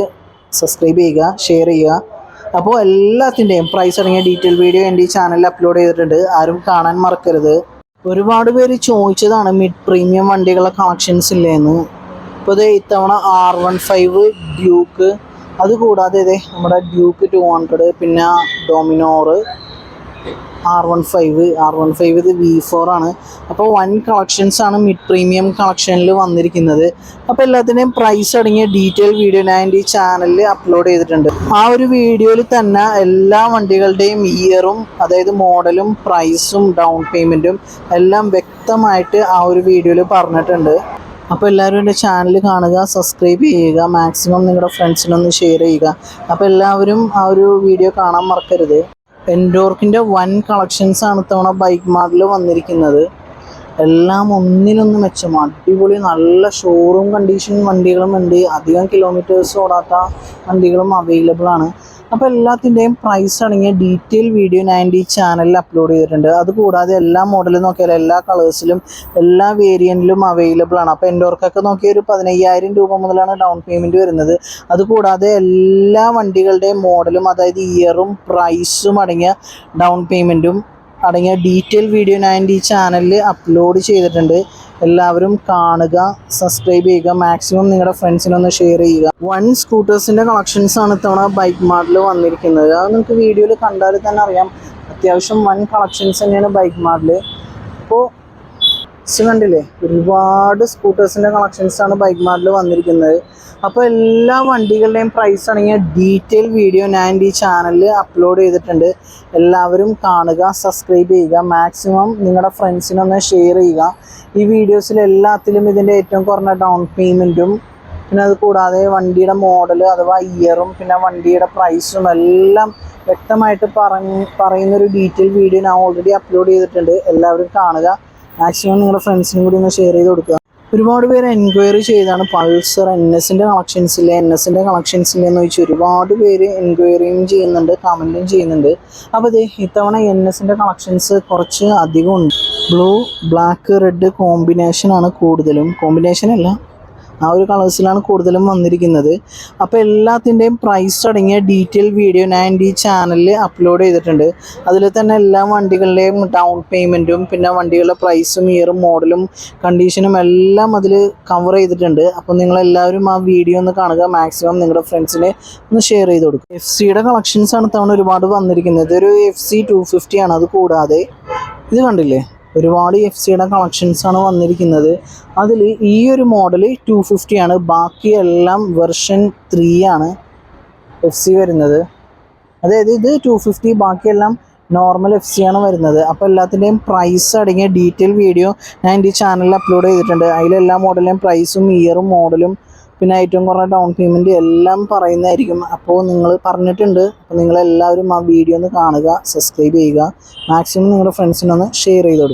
സബ്സ്ക്രൈബ് ചെയ്യുക ഷെയർ ചെയ്യുക. അപ്പോൾ എല്ലാത്തിന്റെയും പ്രൈസ് അടങ്ങിയ ഡീറ്റെയിൽ വീഡിയോ എന്റെ ഈ ചാനലിൽ അപ്ലോഡ് ചെയ്തിട്ടുണ്ട്. ആരും കാണാൻ മറക്കരുത്. ഒരുപാട് പേര് ചോദിച്ചതാണ് മിഡ് പ്രീമിയം വണ്ടികളുടെ കളക്ഷൻസ് ഇല്ലേന്ന്. ഇപ്പോൾ ഇത് ഇത്തവണ ആർ വൺ ഫൈവ് ഡ്യൂക്ക് അതുകൂടാതെ ഇതേ നമ്മുടെ ഡ്യൂക്ക് ടു ഹൺഡ്രഡ് പിന്നെ Dominar R one five R one five ഇത് വി ഫോർ ആണ്. അപ്പോൾ വൺ കളക്ഷൻസ് ആണ് മിഡ് പ്രീമിയം കളക്ഷനിൽ വന്നിരിക്കുന്നത്. അപ്പോൾ എല്ലാത്തിന്റെയും പ്രൈസ് അടങ്ങിയ ഡീറ്റെയിൽ വീഡിയോ ഞാൻ ഈ ചാനലിൽ അപ്ലോഡ് ചെയ്തിട്ടുണ്ട്. ആ ഒരു വീഡിയോയിൽ തന്നെ എല്ലാ വണ്ടികളുടെയും ഇയറും അതായത് മോഡലും പ്രൈസും ഡൗൺ പേയ്മെന്റും എല്ലാം വ്യക്തമായിട്ട് ആ ഒരു വീഡിയോയിൽ പറഞ്ഞിട്ടുണ്ട്. അപ്പോൾ എല്ലാവരും എന്റെ ചാനൽ കാണുക സബ്സ്ക്രൈബ് ചെയ്യുക മാക്സിമം നിങ്ങളുടെ ഫ്രണ്ട്സിനൊന്ന് ഷെയർ ചെയ്യുക. അപ്പോൾ എല്ലാവരും ആ ഒരു വീഡിയോ കാണാൻ മറക്കരുത്. എൻഡോർക്കിന്റെ വൻ കളക്ഷൻസ് ആണ് ഇത്തവണ ബൈക്ക് മാർട്ടിൽ വന്നിരിക്കുന്നത്. എല്ലാം ഒന്നിനൊന്ന് മെച്ചം അടിപൊളി നല്ല ഷോറൂം കണ്ടീഷൻ വണ്ടികളും ഉണ്ട്. അധികം കിലോമീറ്റേഴ്സ് ഓടാത്ത വണ്ടികളും അവൈലബിൾ ആണ്. അപ്പോൾ എല്ലാത്തിന്റെയും പ്രൈസ് അടങ്ങിയ ഡീറ്റെയിൽ വീഡിയോ ഞാൻ ഈ ചാനലിൽ അപ്ലോഡ് ചെയ്തിട്ടുണ്ട്. അതുകൂടാതെ എല്ലാ മോഡലും നോക്കിയാൽ എല്ലാ കളേഴ്സിലും എല്ലാ വേരിയന്റിലും അവൈലബിൾ ആണ്. അപ്പോൾ എൻഡോർക്കൊക്കെ നോക്കിയ ഒരു പതിനയ്യായിരം രൂപ മുതലാണ് ഡൗൺ പേയ്മെന്റ് വരുന്നത്. അതുകൂടാതെ എല്ലാ വണ്ടികളുടെയും മോഡലും അതായത് ഇയറും പ്രൈസും അടങ്ങിയ ഡൗൺ പേയ്മെന്റും അടങ്ങിയ ഡീറ്റെയിൽ വീഡിയോ ഞാൻ ഈ ചാനലിൽ അപ്ലോഡ് ചെയ്തിട്ടുണ്ട്. എല്ലാവരും കാണുക സബ്സ്ക്രൈബ് ചെയ്യുക മാക്സിമം നിങ്ങളുടെ ഫ്രണ്ട്സിനൊന്ന് ഷെയർ ചെയ്യുക. വൺ സ്കൂട്ടേഴ്സിന്റെ കളക്ഷൻസ് ആണ് ഇത്തവണ ബൈക്ക് മാർട്ടിൽ വന്നിരിക്കുന്നത്. അത് നിങ്ങൾക്ക് വീഡിയോയിൽ കണ്ടാൽ തന്നെ അറിയാം. അത്യാവശ്യം വൺ കളക്ഷൻസ് തന്നെയാണ് ബൈക്ക് മാർട്ടിൽ അപ്പോൾ ഇത് കണ്ടില്ലേ? ഒരുപാട് സ്കൂട്ടേഴ്സിന്റെ കളക്ഷൻസ് ആണ് ബൈക്ക് മാർട്ടിൽ വന്നിരിക്കുന്നത്. അപ്പോൾ എല്ലാ വണ്ടികളുടെയും പ്രൈസ് അടങ്ങിയ ഡീറ്റെയിൽ വീഡിയോ ഞാൻ ഈ ചാനലിൽ അപ്ലോഡ് ചെയ്തിട്ടുണ്ട്. എല്ലാവരും കാണുക സബ്സ്ക്രൈബ് ചെയ്യുക. മാക്സിമം നിങ്ങളുടെ ഫ്രണ്ട്സിനൊന്ന് ഷെയർ ചെയ്യുക. ഈ വീഡിയോസിൽ എല്ലാത്തിലും ഇതിന്റെ ഏറ്റവും കുറഞ്ഞ ഡൗൺ പേയ്മെന്റും പിന്നെ അത് കൂടാതെ വണ്ടിയുടെ മോഡൽ അഥവാ ഇയറും പിന്നെ വണ്ടിയുടെ പ്രൈസും എല്ലാം വ്യക്തമായിട്ട് പറഞ്ഞ് പറയുന്നൊരു ഡീറ്റെയിൽ വീഡിയോ ഞാൻ ഓൾറെഡി അപ്ലോഡ് ചെയ്തിട്ടുണ്ട്. എല്ലാവരും കാണുക. മാക്സിമം നിങ്ങളുടെ ഫ്രണ്ട്സിനും കൂടി ഒന്ന് ഷെയർ ചെയ്ത് കൊടുക്കുക. ഒരുപാട് പേര് എൻക്വയറി ചെയ്താണ്. പൾസർ എൻ എസിന്റെ കളക്ഷൻസ് ഇല്ല? എൻ എസിന്റെ കളക്ഷൻസ് ഇല്ല എന്ന് ചോദിച്ചു. ഒരുപാട് പേര് എൻക്വയറിയും ചെയ്യുന്നുണ്ട് കമന്റും ചെയ്യുന്നുണ്ട്. അപ്പോൾ അതെ ഇത്തവണ എൻ എസിന്റെ കളക്ഷൻസ് കുറച്ച് അധികം ഉണ്ട് ബ്ലൂ ബ്ലാക്ക് റെഡ് കോമ്പിനേഷനാണ് കൂടുതലും. കോമ്പിനേഷൻ അല്ല ആ ഒരു കളേഴ്സിലാണ് കൂടുതലും വന്നിരിക്കുന്നത്. അപ്പോൾ എല്ലാത്തിന്റെയും പ്രൈസ് അടങ്ങിയ ഡീറ്റെയിൽ വീഡിയോ ഞാൻ എന്റെ ഈ ചാനലിൽ അപ്ലോഡ് ചെയ്തിട്ടുണ്ട്. അതിൽ തന്നെ എല്ലാ വണ്ടികളുടെയും ഡൗൺ പേയ്മെന്റും പിന്നെ വണ്ടികളുടെ പ്രൈസും ഇയറും മോഡലും കണ്ടീഷനും എല്ലാം അതിൽ കവർ ചെയ്തിട്ടുണ്ട്. അപ്പോൾ നിങ്ങളെല്ലാവരും ആ വീഡിയോ ഒന്ന് കാണുക. മാക്സിമം നിങ്ങളുടെ ഫ്രണ്ട്സിന് ഒന്ന് ഷെയർ ചെയ്ത് കൊടുക്കുക. എഫ് സിയുടെ കളക്ഷൻസാണ് തവണ ഒരുപാട് വന്നിരിക്കുന്നത്. ഒരു എഫ് സി ടു ഫിഫ്റ്റി ആണ്. അത് കൂടാതെ ഇത് കണ്ടില്ലേ? ഒരുപാട് എഫ് സിയുടെ ആണ് വന്നിരിക്കുന്നത്. അതിൽ ഈ ഒരു മോഡൽ ടു ആണ്. ബാക്കിയെല്ലാം വെർഷൻ ത്രീ ആണ് എഫ് സി വരുന്നത്. അതായത് ഇത് ടു ഫിഫ്റ്റി ബാക്കിയെല്ലാം നോർമൽ എഫ് സി ആണ് വരുന്നത്. അപ്പോൾ എല്ലാത്തിന്റെയും പ്രൈസ് അടങ്ങിയ ഡീറ്റെയിൽ വീഡിയോ ഞാൻ എന്റെ ചാനലിൽ അപ്ലോഡ് ചെയ്തിട്ടുണ്ട്. അതിലെല്ലാ മോഡലിന്റെയും പ്രൈസും ഇയറും മോഡലും പിന്നെ ഏറ്റവും കുറഞ്ഞ ഡൗൺ പേയ്മെന്റ് എല്ലാം പറയുന്നതായിരിക്കും. അപ്പോൾ നിങ്ങൾ പറഞ്ഞിട്ടുണ്ട്. അപ്പോൾ നിങ്ങളെല്ലാവരും ആ വീഡിയോ ഒന്ന് കാണുക സബ്സ്ക്രൈബ് ചെയ്യുക. മാക്സിമം നിങ്ങളുടെ ഫ്രണ്ട്സിനൊന്ന് ഷെയർ ചെയ്ത് കൊടുക്കുക.